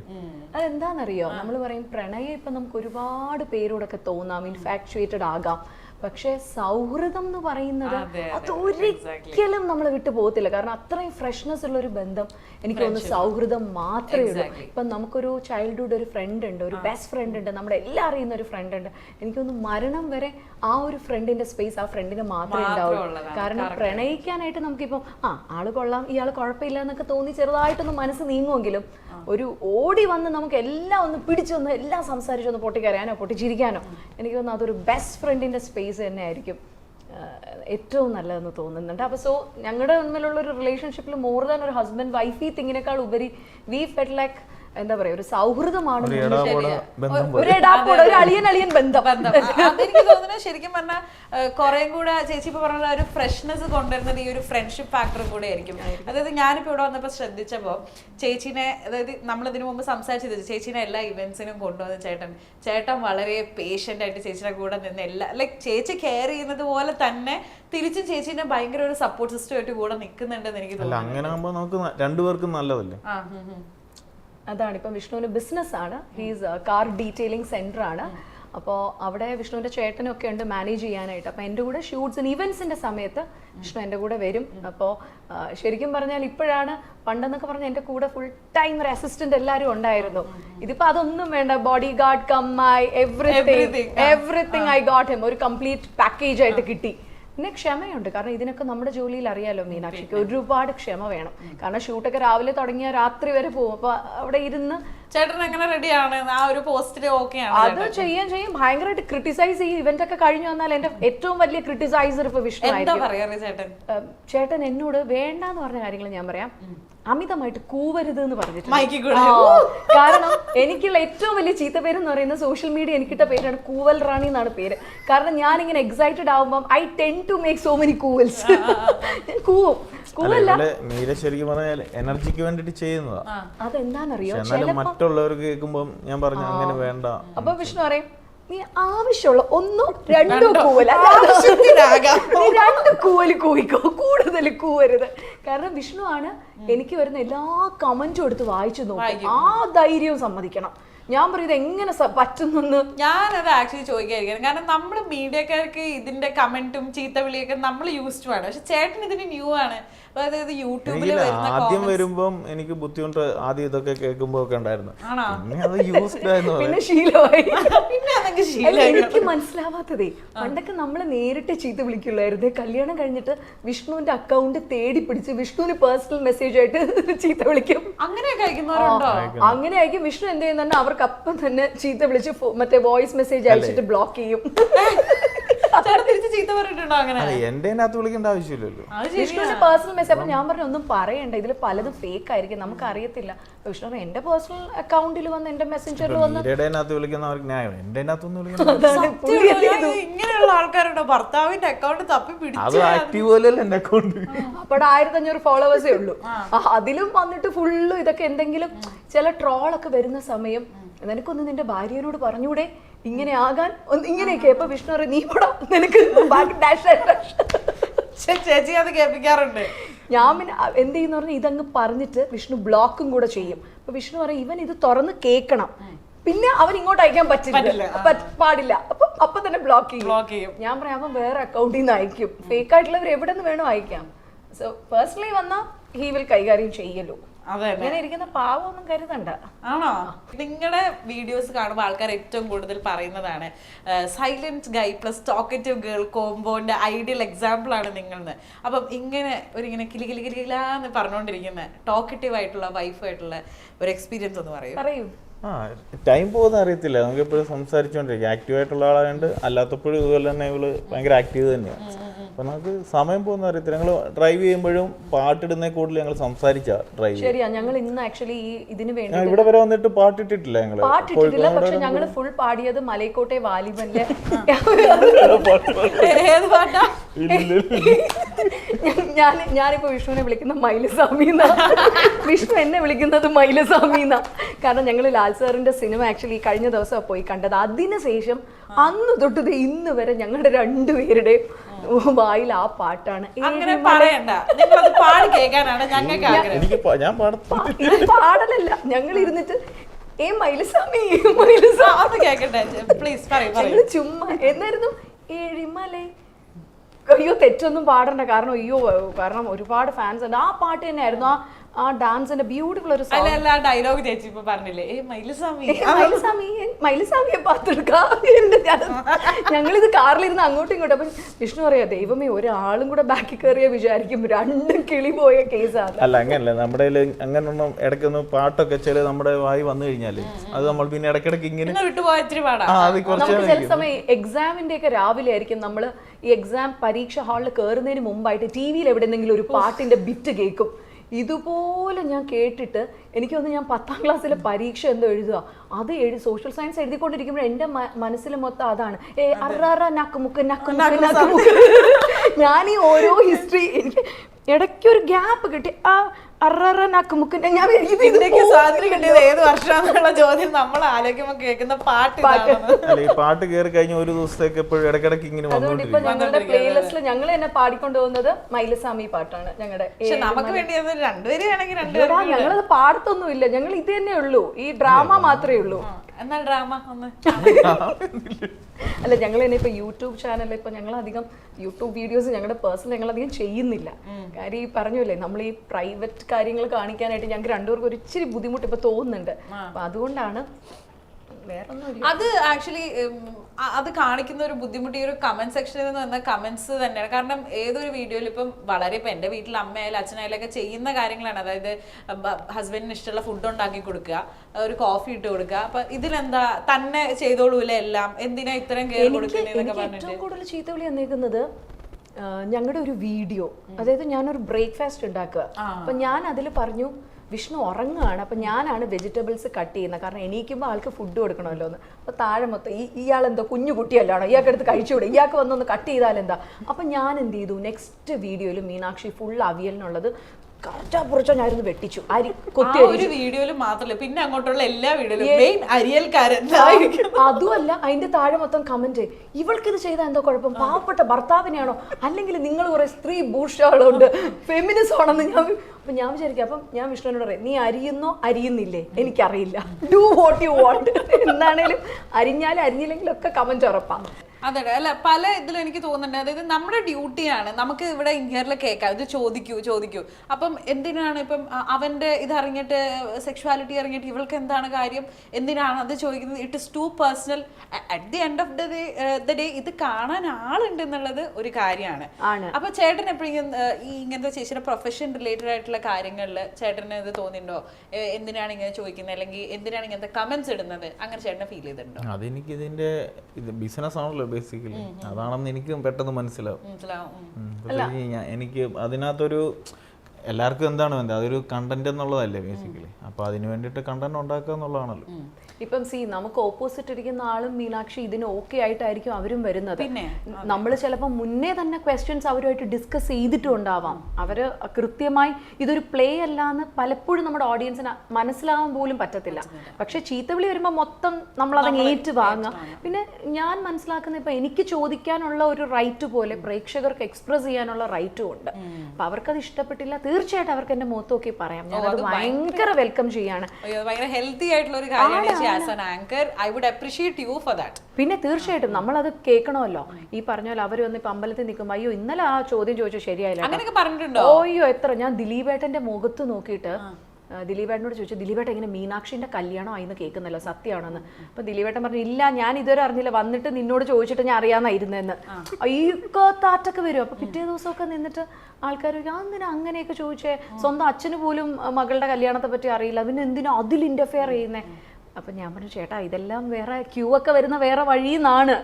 അതെന്താണെന്നറിയോ നമ്മൾ പറയും പ്രണയം ഇപ്പം നമുക്ക് ഒരുപാട് പേരോടൊക്കെ തോന്നാം ഇൻഫാക്ച്വേറ്റഡ് ആകാം. പക്ഷേ സൗഹൃദം എന്ന് പറയുന്നത് അതെ, ഒരിക്കലും നമ്മൾ വിട്ടു പോകത്തില്ല. കാരണം അത്രയും ഫ്രഷ്നെസ് ഉള്ള ഒരു ബന്ധം എനിക്ക് തോന്നുന്നു സൗഹൃദം മാത്രമേ ഉള്ളൂ. ഇപ്പം നമുക്കൊരു ചൈൽഡ്ഹുഡ് ഒരു ഫ്രണ്ട് ഉണ്ട് ഒരു ബെസ്റ്റ് ഫ്രണ്ട് ഉണ്ട് നമ്മുടെ എല്ലാം അറിയുന്ന ഒരു ഫ്രണ്ട് ഉണ്ട്. എനിക്ക് തോന്നുന്നു മരണം വരെ ആ ഒരു ഫ്രണ്ടിന്റെ സ്പേസ് ആ ഫ്രണ്ടിന് മാത്രമേ ഉണ്ടാവുള്ളൂ. കാരണം പ്രണയിക്കാനായിട്ട് നമുക്കിപ്പം ആ ആൾ കൊള്ളാം ഇയാൾ കുഴപ്പമില്ല എന്നൊക്കെ തോന്നി ചെറുതായിട്ടൊന്ന് മനസ്സ് നീങ്ങുമെങ്കിലും ഒരു ഓടി വന്ന് നമുക്ക് എല്ലാം ഒന്ന് പിടിച്ചൊന്ന് എല്ലാം സംസാരിച്ചൊന്ന് പൊട്ടിക്കരയാനോ പൊട്ടിച്ചിരിക്കാനോ എനിക്ക് തോന്നുന്നു അതൊരു ബെസ്റ്റ് ഫ്രണ്ടിന്റെ സ്പേസ് തന്നെ ആയിരിക്കും ഏറ്റവും നല്ലതെന്ന് തോന്നുന്നുണ്ട്. അപ്പോൾ സോ ഞങ്ങളുടെ തമ്മിലുള്ള ഒരു റിലേഷൻഷിപ്പിൽ മോർ ദാൻ ഒരു ഹസ്ബൻഡ് വൈഫി തിങ്ങിനേക്കാൾ ഉപരി വി ഫെഡ് ലൈക്ക് എന്താ പറയാ ഒരു സൗഹൃദമാണ് ഒരു ഒരു അളിയൻ അളിയൻ ബന്ധം. അതെനിക്ക് തോന്നുന്നത് ശരിക്കും പറഞ്ഞാൽ കുറേം കൂടെ ചേച്ചി ഇപ്പൊ പറഞ്ഞ ഒരു ഫ്രഷ്നെസ് കൊണ്ടുവരുന്നത് ഈ ഒരു ഫ്രണ്ട്ഷിപ്പ് ഫാക്ടർ കൂടെ ആയിരിക്കും. അതായത് ഞാനിപ്പോ ഇവിടെ വന്നപ്പോൾ ശ്രദ്ധിച്ചപ്പോൾ ചേച്ചിനെ അതായത് നമ്മൾ ഇതിനു മുമ്പ് സംസാരിച്ചത് ചേച്ചിനെ എല്ലാ ഇവന്റ്സിനും കൊണ്ടുവന്ന ചേട്ടൻ. ചേട്ടൻ വളരെ പേഷ്യന്റ് ആയിട്ട് ചേച്ചിയുടെ കൂടെ നിന്ന് എല്ലാ ലൈക് ചേച്ചി കെയർ ചെയ്യുന്നത് പോലെ തന്നെ തിരിച്ചും ചേച്ചീനെ ഭയങ്കര ഒരു സപ്പോർട്ട് സിസ്റ്റം ആയിട്ട് കൂടെ നിൽക്കുന്നുണ്ടെന്ന് എനിക്ക് തോന്നുന്നു. അങ്ങനെ ആകുമ്പോൾ നമുക്ക് രണ്ടുപേർക്കും നല്ലതല്ലേ? ആ ഹും ഹും. അതാണ് ഇപ്പം വിഷ്ണുവിന് ബിസിനസ് ആണ് ഹീസ് കാർ ഡീറ്റെയിലിംഗ് സെന്റർ ആണ്. അപ്പോൾ അവിടെ വിഷ്ണുവിന്റെ ചേട്ടനൊക്കെ ഉണ്ട് മാനേജ് ചെയ്യാനായിട്ട്. അപ്പോൾ എന്റെ കൂടെ ഷൂട്ട്സ് ഇവൻസിന്റെ സമയത്ത് വിഷ്ണു എന്റെ കൂടെ വരും. അപ്പോൾ ശരിക്കും പറഞ്ഞാൽ ഇപ്പോഴാണ് പണ്ടെന്നൊക്കെ പറഞ്ഞാൽ എന്റെ കൂടെ ഫുൾ ടൈം ഒരു അസിസ്റ്റന്റ് എല്ലാവരും ഉണ്ടായിരുന്നു. ഇതിപ്പോൾ അതൊന്നും വേണ്ട. Bodyguard my everything everything I got him ഒരു കംപ്ലീറ്റ് പാക്കേജ് ആയിട്ട് കിട്ടി. പിന്നെ ക്ഷമയുണ്ട്. കാരണം ഇതിനൊക്കെ നമ്മുടെ ജോലിയിൽ അറിയാലോ മീനാക്ഷിക്ക്. ഒരുപാട് ക്ഷമ വേണം. കാരണം ഷൂട്ടൊക്കെ രാവിലെ തുടങ്ങിയ രാത്രി വരെ പോകും. അപ്പൊ അവിടെ ഇരുന്ന് ചേട്ടൻ എങ്ങനെ റെഡിയാണ്? ആ ഒരു പോസ്റ്റിൽ ഓക്കെ ആണ് അത് ചെയ്യാൻ ചെയ്യും ഭയങ്കരമായിട്ട് ക്രിട്ടിസൈസ് ചെയ്യും. ഇവന്റ് ഒക്കെ കഴിഞ്ഞു വന്നാൽ എന്റെ ഏറ്റവും വലിയ ക്രിട്ടിസൈസർ ഇപ്പൊ വിഷ്ണു ചേട്ടൻ? ചേട്ടൻ എന്നോട് വേണ്ടെന്ന് പറഞ്ഞ കാര്യങ്ങൾ ഞാൻ പറയാം. അമിതമായിട്ട് കൂവരുത് എന്ന് പറഞ്ഞിട്ടുണ്ട് കൂടെ കാരണം എനിക്കുള്ള ഏറ്റവും വലിയ ചീത്ത പേര് എന്ന് പറയുന്നത് സോഷ്യൽ മീഡിയ എനിക്കിട്ട പേരാണ് കൂവൽ റാണി എന്നാണ് പേര്. കാരണം ഞാൻ ഇങ്ങനെ എക്സൈറ്റഡ് ആവുമ്പം I tend to make so many കൂവൽസ്. ഞാൻ കൂവും. ശരിക്കും പറഞ്ഞാൽ എനർജിക്ക് വേണ്ടിട്ട് ചെയ്യുന്നതാ. അതെന്താണെന്നറിയോ? മറ്റുള്ളവർക്ക് കേൾക്കുമ്പോൾ ഞാൻ പറഞ്ഞു അങ്ങനെ വേണ്ട. അപ്പൊ വിഷ്ണു പറയും നീ ആവശ്യമുള്ള ഒന്നോ രണ്ടോ കൂവൽ രണ്ട് കൂവൽ കൂവിക്കോ. കൂടുതൽ കൂവരുത്. കാരണം വിഷ്ണു ആണ് എനിക്ക് വരുന്ന എല്ലാ കമന്റും എടുത്ത് വായിച്ചു നോക്കും. ആ ധൈര്യവും സമ്മതിക്കണം. ഞാൻ പറയുന്നത് എങ്ങനെ പറ്റുന്നു പറ്റുന്നെന്ന്? ഞാനത് ആക്ച്വലി ചോദിക്കായിരിക്കും. കാരണം നമ്മൾ മീഡിയക്കാർക്ക് ഇതിന്റെ കമന്റും ചീത്ത വിളിയൊക്കെ നമ്മൾ യൂസ്ഡ് ആണ്. പക്ഷെ ചേട്ടൻ ഇതിന് ന്യൂ ആണ്. അതായത് യൂട്യൂബിൽ വരുന്ന ആദ്യം വരുമ്പം എനിക്ക് ബുദ്ധിമുട്ട് ആദ്യം ഇതൊക്കെ കേൾക്കുമ്പോ ഒക്കെ ഉണ്ടായിരുന്നു. പിന്നെ അത് യൂസ്ഡ് ആയെന്ന് പിന്നെ ശീലമായി. പിന്നെ അതൊക്കെ അല്ല, ശീലമായി. എനിക്ക് മനസ്സിലാവാത്തതേ പണ്ടൊക്കെ നമ്മളെ നേരിട്ട് ചീത്ത വിളിക്കുള്ളായിരുന്നു. കല്യാണം കഴിഞ്ഞിട്ട് വിഷ്ണുവിന്റെ അക്കൗണ്ട് തേടി പിടിച്ച് വിഷ്ണുവിന് പേഴ്സണൽ മെസ്സേജ് ആയിട്ട് ചീത്ത വിളിക്കും. അങ്ങനെയൊക്കെ അയക്കുന്നവരുണ്ടോ? അങ്ങനെ ആയിരിക്കും വിഷ്ണു എന്ത് ചെയ്യുന്നുണ്ട്? അവർക്ക് അപ്പം തന്നെ ചീത്ത വിളിച്ച് മറ്റേ വോയിസ് മെസ്സേജ് അയച്ചിട്ട് ബ്ലോക്ക് ചെയ്യും. തിരിച്ച് ചീത്ത പറഞ്ഞിട്ടുണ്ടോ അങ്ങനെ? എന്റെ അതിനകത്ത് വിളിക്കേണ്ട ആവശ്യമില്ലല്ലോ. വിഷ്ണുവിന്റെ പേഴ്സണൽ മെസ്സേജ് അപ്പൊ ഞാൻ പറഞ്ഞു ഒന്നും പറയണ്ട. ഇതിൽ പലതും ഫേക്ക് ആയിരിക്കും. നമുക്ക് അറിയത്തില്ല വിഷ്ണു എന്റെ പേഴ്സണൽ അക്കൗണ്ടിൽ വന്ന് എന്റെ മെസ്സഞ്ചറിൽ വന്ന് അതിനകത്ത് വിളിക്കുന്നവർക്ക് ന്യായം എന്റെ അതിനകത്തൊന്നും? ഇങ്ങനെയുള്ള ആൾക്കാരുണ്ടോ? ഭർത്താവിന്റെ അക്കൗണ്ട് തപ്പി പിടിച്ച് ആക്റ്റീവ് പോലെയല്ല എന്റെ അക്കൗണ്ട് അപ്പോൾ ആയിരത്തി അഞ്ഞൂറ് ഫോളോവേഴ്സേ ഉള്ളൂ. അതിലും വന്നിട്ട് ഫുള്ള് ഇതൊക്കെ എന്തെങ്കിലും ചില ട്രോളൊക്കെ വരുന്ന സമയം നിനക്കൊന്ന് നിന്റെ ഭാര്യയോട് പറഞ്ഞൂടെ? ഇങ്ങനെ ആകാൻ ഒന്ന് ഇങ്ങനെയൊക്കെ. അപ്പൊ വിഷ്ണു പറയും നീ കൂടെ നിനക്ക് ബാക്ക് ഡാഷ് ഡാഷ് ഡാഷ്." ചേ- ചേച്ചി അത് കേൾപ്പിക്കാറുണ്ട്. ഞാൻ പിന്നെ എന്ത് ചെയ്യുന്ന പറഞ്ഞാൽ ഇതങ്ങ് പറഞ്ഞിട്ട് വിഷ്ണു ബ്ലോക്കും കൂടെ ചെയ്യും. അപ്പൊ വിഷ്ണു പറയും ഇവൻ ഇത് തുറന്ന് കേൾക്കണം. പിന്നെ അവൻ ഇങ്ങോട്ട് അയക്കാൻ പറ്റില്ല. പാടില്ല. അപ്പൊ അപ്പൊ തന്നെ ബ്ലോക്ക് ചെയ്യും. ബ്ലോക്ക് ചെയ്യും. ഞാൻ പറയാം അവൻ വേറെ അക്കൗണ്ടിൽ നിന്ന് അയക്കും. ഫേക്ക് ആയിട്ടുള്ളവർ എവിടെ നിന്ന് വേണോ അയക്കാം. സോ പേഴ്സണലി വന്നാൽ ഹീ വിൽ കൈകാര്യം ചെയ്യല്ലോ അതെ ഇങ്ങനെ ഇരിക്കുന്ന പാവമൊന്നും കരുതണ്ട. ആണോ? നിങ്ങളുടെ വീഡിയോസ് കാണുമ്പോൾ ആൾക്കാർ ഏറ്റവും കൂടുതൽ പറയുന്നതാണ് silent guy plus talkative girl കോംബോന്റെ ideal example ആണ് നിങ്ങളെന്ന്. അപ്പം ഇങ്ങനെ ഒരു ഇങ്ങനെ കിലി കിലി കിലി കിലാന്ന് പറഞ്ഞുകൊണ്ടിരിക്കുന്ന ടോക്കറ്റീവ് ആയിട്ടുള്ള വൈഫായിട്ടുള്ള ഒരു എക്സ്പീരിയൻസ് ഒന്ന് പറയൂ. പറയൂ. ആ ടൈം പോകുന്ന അറിയത്തില്ല. നമുക്ക് എപ്പോഴും സംസാരിച്ചുകൊണ്ടിരിക്കും ആക്റ്റീവ് ആയിട്ടുള്ള ആളായതുകൊണ്ട് അല്ലാത്തപ്പോഴും ഇതുപോലെ തന്നെ ഇവൾ ഭയങ്കര ആക്റ്റീവ് തന്നെയാണ് അപ്പൊ നമുക്ക് സമയം പോകുന്ന അറിയത്തില്ല. ഞങ്ങൾ ഡ്രൈവ് ചെയ്യുമ്പോഴും പാട്ടിടുന്ന കൂടുതൽ ഞങ്ങൾ സംസാരിച്ചാ ഡ്രൈവ് ശരിയാ ഞങ്ങൾ ഇന്ന് ആക്ച്വലി ഈ ഇതിന് വേണ്ടി ഇവിടെ വരെ വന്നിട്ട് പാട്ടിട്ടിട്ടില്ല ഞങ്ങൾ. പാട്ടിട്ടില്ല പക്ഷെ ഞങ്ങൾ ഫുൾ പാടിയത് മലയക്കോട്ടെ വാലിബന്റെ ഏത് പാട്ടാ? ഞാൻ ഞാനിപ്പോ വിഷ്ണുവിനെ വിളിക്കുന്ന മൈലസ്വാമി വിഷ്ണു എന്നെ വിളിക്കുന്നത് മൈലസ്വാമി എന്നാ. കാരണം ഞങ്ങൾ ലാൽ സാറിന്റെ സിനിമ ആക്ച്വലി കഴിഞ്ഞ ദിവസം പോയി കണ്ടത്. അതിനുശേഷം അന്ന് തൊട്ടത് ദേ ഇന്ന് വരെ ഞങ്ങളുടെ രണ്ടുപേരുടെയും വായിൽ ആ പാട്ടാണ്. അങ്ങനെ പറയണ്ട. നിങ്ങളത് പാടി കേൾക്കാനാണ് ഞങ്ങൾക്ക് ആഗ്രഹം. എനിക്ക് ഞാൻ പാടത്തില്ല പാടലല്ല. ഞങ്ങൾ ഇരുന്നിട്ട് ഏ കേൾക്കട്ടെ പ്ലീസ് പറയൂ ചുമ്മാ എന്നായിരുന്നു? ഏഴിമലേ. അയ്യോ തെറ്റൊന്നും പാടണ്ട. കാരണം അയ്യോ കാരണം ഒരുപാട് ഫാൻസ് ഉണ്ട്. ആ പാട്ട് തന്നെയായിരുന്നു. ആ ആ ഡാൻസിന്റെ ബ്യൂട്ടിഫുൾ ഒരു അല്ല അല്ല ഡയലോഗ് ചേച്ചി ഇപ്പൊ പറഞ്ഞില്ലേ? മൈലസ്വാമിയെ പാത്തെടുക്കാം ഞങ്ങളിത് കാറിലിരുന്ന് അങ്ങോട്ടും ഇങ്ങോട്ടും. അപ്പൊ വിഷ്ണു പറയാ ദൈവമേ ഒരാളും കൂടെ ബാക്കി കയറിയ വിചാരിക്കും. രണ്ടും കിളി പോയ കേസാണ് അല്ല അങ്ങനല്ല. നമ്മുടെ അങ്ങനൊന്നും ഇടയ്ക്കൊന്ന് പാട്ടൊക്കെ ചില നമ്മുടെ വായി വന്നു കഴിഞ്ഞാൽ അത് നമ്മൾ പിന്നെ ഇടയ്ക്കിടയ്ക്ക് ഇങ്ങനെ ചില സമയം എക്സാമിന്റെ ഒക്കെ രാവിലെ ആയിരിക്കും നമ്മൾ ഈ എക്സാം പരീക്ഷ ഹാളിൽ കയറുന്നതിന് മുമ്പായിട്ട് ടി വിയിൽ എവിടെന്നെങ്കിലും ഒരു പാട്ടിന്റെ ബിറ്റ് കേൾക്കും. ഇതുപോലെ ഞാൻ കേട്ടിട്ട് എനിക്ക് എനിക്കൊന്ന് ഞാൻ പത്താം ക്ലാസ്സിലെ പരീക്ഷ എന്തോ എഴുതുക അത് എഴുതി സോഷ്യൽ സയൻസ് എഴുതിക്കൊണ്ടിരിക്കുമ്പോൾ എന്റെ മനസ്സിൽ മൊത്തം അതാണ്. ഏ അറ നക്കുമുക്ക് നക്കുമുക്ക് നക്കുമുക്ക് ഞാൻ ഈ ഓരോ ഹിസ്റ്ററി എനിക്ക് ഇടയ്ക്ക് ഒരു ഗ്യാപ്പ് കിട്ടി. ആ അറ നക്കുമുക്ക് ഞാൻ എനിക്ക് ഇത് ഇതിന്റെയൊക്കെ സ്വാതന്ത്ര്യം കിട്ടിയത് ഏത് വർഷമാണെന്നുള്ള ചോദ്യം നമ്മൾ ആലോചിക്കുമ്പോൾ കേൾക്കുന്ന പാട്ട്. ഈ പാട്ട് കയറി കഴിഞ്ഞ ഒരു ദിവസത്തേക്ക് എപ്പോഴും ഇടയ്ക്കിടയ്ക്ക് ഇങ്ങനെ അതുകൊണ്ട് ഇപ്പൊ വന്നുകൊണ്ടിരിക്കും. ഞങ്ങളുടെ പ്ലേലിസ്റ്റിൽ ഞങ്ങൾ തന്നെ പാടിക്കൊണ്ട് പോകുന്നത് മൈലസ്വാമി പാട്ടാണ്. ഞങ്ങളുടെ പക്ഷെ നമുക്ക് വേണ്ടി അത് രണ്ടുപേരും ഞങ്ങളത് പാടത്തൊന്നും ഇല്ല ഞങ്ങളത് പാടത്തൊന്നുമില്ല. ഞങ്ങൾ ഇത് തന്നെ ഉള്ളൂ. ഈ ഡ്രാമ മാത്രമേ ഉള്ളൂ. എന്നാൽ ഡ്രാമ ഒന്ന് അല്ല ഞങ്ങൾ തന്നെ ഇപ്പൊ യൂട്യൂബ് ചാനൽ ഇപ്പൊ ഞങ്ങൾ അധികം യൂട്യൂബ് വീഡിയോസ് ഞങ്ങളുടെ പേഴ്സണൽ ഞങ്ങൾ അധികം ചെയ്യുന്നില്ല കാര്യം ഈ പറഞ്ഞല്ലേ നമ്മൾ ഈ പ്രൈവറ്റ് കാര്യങ്ങൾ കാണിക്കാനായിട്ട് ഞങ്ങൾക്ക് രണ്ടുപേർക്കും ഒരു ഇച്ചിരി ബുദ്ധിമുട്ട് ഇപ്പൊ തോന്നുന്നുണ്ട്. അപ്പൊ അതുകൊണ്ടാണ് അത് ആക്ച്വലി അത് കാണിക്കുന്ന ഒരു ബുദ്ധിമുട്ട് ഈ ഒരു കമന്റ് സെക്ഷനിൽ നിന്ന് വന്ന കമന്റ്സ് തന്നെയാണ്. കാരണം ഏതൊരു വീഡിയോയിൽ ഇപ്പം വളരെ ഇപ്പം എന്റെ വീട്ടിൽ അമ്മയായാലും അച്ഛനായാലും ഒക്കെ ചെയ്യുന്ന കാര്യങ്ങളാണ്. അതായത് ഹസ്ബൻഡിന് ഇഷ്ടമുള്ള ഫുഡ് ഉണ്ടാക്കി കൊടുക്കുക ഒരു കോഫി ഇട്ട് കൊടുക്കുക. അപ്പൊ ഇതിലെന്താ തന്നെ ചെയ്തോളൂല എല്ലാം? എന്തിനാ ഇത്രയും കെയർ എനിക്ക് പറഞ്ഞിട്ട്. ഏറ്റവും കൂടുതൽ ചീത്തവിളി വന്നേക്കുന്നത് ഞങ്ങളുടെ ഒരു വീഡിയോ അതായത് ഞാനൊരു ബ്രേക്ക്ഫാസ്റ്റ് ഉണ്ടാക്കുക. അപ്പൊ ഞാൻ അതിൽ പറഞ്ഞു വിഷ്ണു ഉറങ്ങുകയാണ്. അപ്പം ഞാനാണ് വെജിറ്റബിൾസ് കട്ട് ചെയ്യുന്നത്. കാരണം എണീക്കുമ്പോൾ ആൾക്ക് ഫുഡ് കൊടുക്കണമല്ലോ എന്ന്. അപ്പോൾ താഴെ മൊത്തം ഈ ഇയാളെന്തോ കുഞ്ഞു കുട്ടിയല്ലാണോ? ഇയാൾക്ക് എടുത്ത് കഴിച്ചുകൂടെ? ഇയാൾക്ക് വന്നൊന്ന് കട്ട് ചെയ്താൽ എന്താ? അപ്പൊ ഞാൻ എന്ത് ചെയ്തു? നെക്സ്റ്റ് വീഡിയോയിൽ മീനാക്ഷി ഫുൾ അവിയലിനുള്ളത് കറക്റ്റാ പുറച്ചോ ഞാനിരുന്ന് വെട്ടിച്ചു. അരി കൊത്തി ഒരു വീഡിയോയിൽ മാത്രമല്ല. പിന്നെ അങ്ങോട്ടുള്ള എല്ലാ വീഡിയോയിലും അരിയൽക്കാരൻ. അതുമല്ല അതിന്റെ താഴെ മൊത്തം കമന്റ് ഇവൾക്ക് ഇത് ചെയ്താൽ എന്തോ കുഴപ്പം? പാവപ്പെട്ട ഭർത്താവിനെയാണോ? അല്ലെങ്കിൽ നിങ്ങൾ കുറെ സ്ത്രീ ഭൂഷകളുണ്ട് ഫെമിനിസം ആണെന്ന് ഞാൻ അപ്പൊ ഞാൻ വിചാരിക്കും അപ്പം ഞാൻ വിഷ്ണുവിനോട് പറയും നീ അരിയുന്നോ അരിയുന്നില്ലേ? എനിക്കറിയില്ല. ഡു വാട്ട് യു വാണ്ട് എന്താണേലും അരിഞ്ഞാലും അരിഞ്ഞില്ലെങ്കിലും ഒക്കെ കമന്റ് ഉറപ്പാണ് അതെ അല്ല പല ഇതിലും എനിക്ക് തോന്നുന്നുണ്ട്. അതായത് നമ്മുടെ ഡ്യൂട്ടിയാണ് നമുക്ക് ഇവിടെ ഇന്ത്യയിൽ കേൾക്കാം. ഇത് ചോദിക്കൂ ചോദിക്കൂ. അപ്പം എന്തിനാണ് ഇപ്പം അവന്റെ ഇത് അറിഞ്ഞിട്ട് സെക്ഷുവാലിറ്റി അറിഞ്ഞിട്ട് ഇവൾക്ക് എന്താണ് കാര്യം? എന്തിനാണ് അത് ചോദിക്കുന്നത്? It is too personal at the end of the day the day ഇത് കാണാൻ ആളുണ്ട് എന്നുള്ളത് ഒരു കാര്യമാണ്. അപ്പൊ ചേട്ടൻ എപ്പോഴും ഈ ഇങ്ങനത്തെ ചേച്ചിയുടെ പ്രൊഫഷൻ റിലേറ്റഡ് ആയിട്ടുള്ള കാര്യങ്ങളിൽ ചേട്ടന് ഇത് തോന്നിയിട്ടുണ്ടോ? എന്തിനാണ് ഇങ്ങനെ ചോദിക്കുന്നത് അല്ലെങ്കിൽ എന്തിനാണ് ഇങ്ങനത്തെ കമന്റ്സ് ഇടുന്നത്? അങ്ങനെ ചേട്ടനെ ഫീൽ ചെയ്തിട്ടുണ്ടോ? അതെനിക്ക് ഇതിന്റെ ഇത് ബിസിനസ് ആണല്ലോ ബേസിക്കലി അതാണെന്ന് എനിക്ക് പെട്ടെന്ന് മനസ്സിലാവും. എനിക്ക് അതിനകത്തൊരു എല്ലാവർക്കും എന്താണ് വേണ്ടത്? അതൊരു കണ്ടന്റ് എന്നുള്ളതല്ലേ ബേസിക്കലി അപ്പൊ അതിന് വേണ്ടിയിട്ട് കണ്ടന്റ് ഉണ്ടാക്കുക എന്നുള്ളതാണല്ലോ. ഇപ്പം സി നമുക്ക് ഓപ്പോസിറ്റ് ഇരിക്കുന്ന ആളും മീനാക്ഷി ഇതിന് ഓക്കെ ആയിട്ടായിരിക്കും അവരും വരുന്നത്. പിന്നെ, നമ്മൾ ചിലപ്പോൾ മുന്നേ തന്നെ ക്വസ്റ്റ്യൻസ് അവരുമായിട്ട് ഡിസ്കസ് ചെയ്തിട്ടുണ്ടാവാം. അവർ കൃത്യമായി ഇതൊരു പ്ലേ അല്ല എന്ന് പലപ്പോഴും നമ്മുടെ ഓഡിയൻസിന് മനസ്സിലാവാൻ പോലും പറ്റത്തില്ല. പക്ഷെ ചീത്തവിളി വരുമ്പോൾ മൊത്തം നമ്മളത് ഏറ്റു വാങ്ങാം പിന്നെ ഞാൻ മനസ്സിലാക്കുന്ന ഇപ്പൊ എനിക്ക് ചോദിക്കാനുള്ള ഒരു റൈറ്റ് പോലെ പ്രേക്ഷകർക്ക് എക്സ്പ്രസ് ചെയ്യാനുള്ള റൈറ്റും ഉണ്ട്. അപ്പൊ അവർക്കത് ഇഷ്ടപ്പെട്ടില്ല. തീർച്ചയായിട്ടും അവർക്ക് എന്റെ മുഖത്ത് നോക്കി പറയാം. ഞാനത് ഭയങ്കര വെൽക്കം ചെയ്യാണ്. ഹെൽത്തി ആയിട്ടുള്ള ഒരു കാര്യമാണ് as an anchor I would appreciate you for that പിന്നെ തീർച്ചയായിട്ടും നമ്മൾ അത് കേൾക്കണമല്ലോ. ഈ പറഞ്ഞ പോലെ അവർ വന്ന് ഇപ്പൊ അമ്പലത്തിൽ നിൽക്കുമ്പോൾ അയ്യോ ഇന്നലെ ആ ചോദ്യം ചോദിച്ചു ശരിയായില്ല. അങ്ങനെയൊക്കെ പറഞ്ഞിട്ടുണ്ടോ? അയ്യോ എത്ര. ഞാൻ ദിലീപേട്ടന്റെ മുഖത്ത് നോക്കിയിട്ട് ദിലീപേട്ടനോട് ചോദിച്ചു ദിലീപേട്ടൻ ഇങ്ങനെ മീനാക്ഷിന്റെ കല്യാണം ആയിന്ന് കേൾക്കുന്നല്ലോ സത്യമാണെന്ന്. അപ്പൊ ദിലീപേട്ടൻ പറഞ്ഞു ഇല്ല ഞാൻ ഇതുവരെ അറിഞ്ഞില്ല. വന്നിട്ട് നിന്നോട് ചോദിച്ചിട്ട് ഞാൻ അറിയാന്നായിരുന്നെന്ന്. അയ്യോ താറ്റൊക്കെ വരും. അപ്പൊ പിറ്റേ ദിവസമൊക്കെ നിന്നിട്ട് ആൾക്കാർ എന്തിനാ അങ്ങനെയൊക്കെ ചോദിച്ചേ? സ്വന്തം അച്ഛന് പോലും മകളുടെ കല്യാണത്തെ പറ്റി അറിയില്ല. പിന്നെ എന്തിനാ അതിൽ ഇന്റർഫെയർ ചെയ്യുന്നേ? അപ്പൊ ഞാൻ പറഞ്ഞു ചേട്ടാ ഇതെല്ലാം വേറെ ക്യൂ ഒക്കെ വരുന്ന വേറെ വഴിന്നാണ്.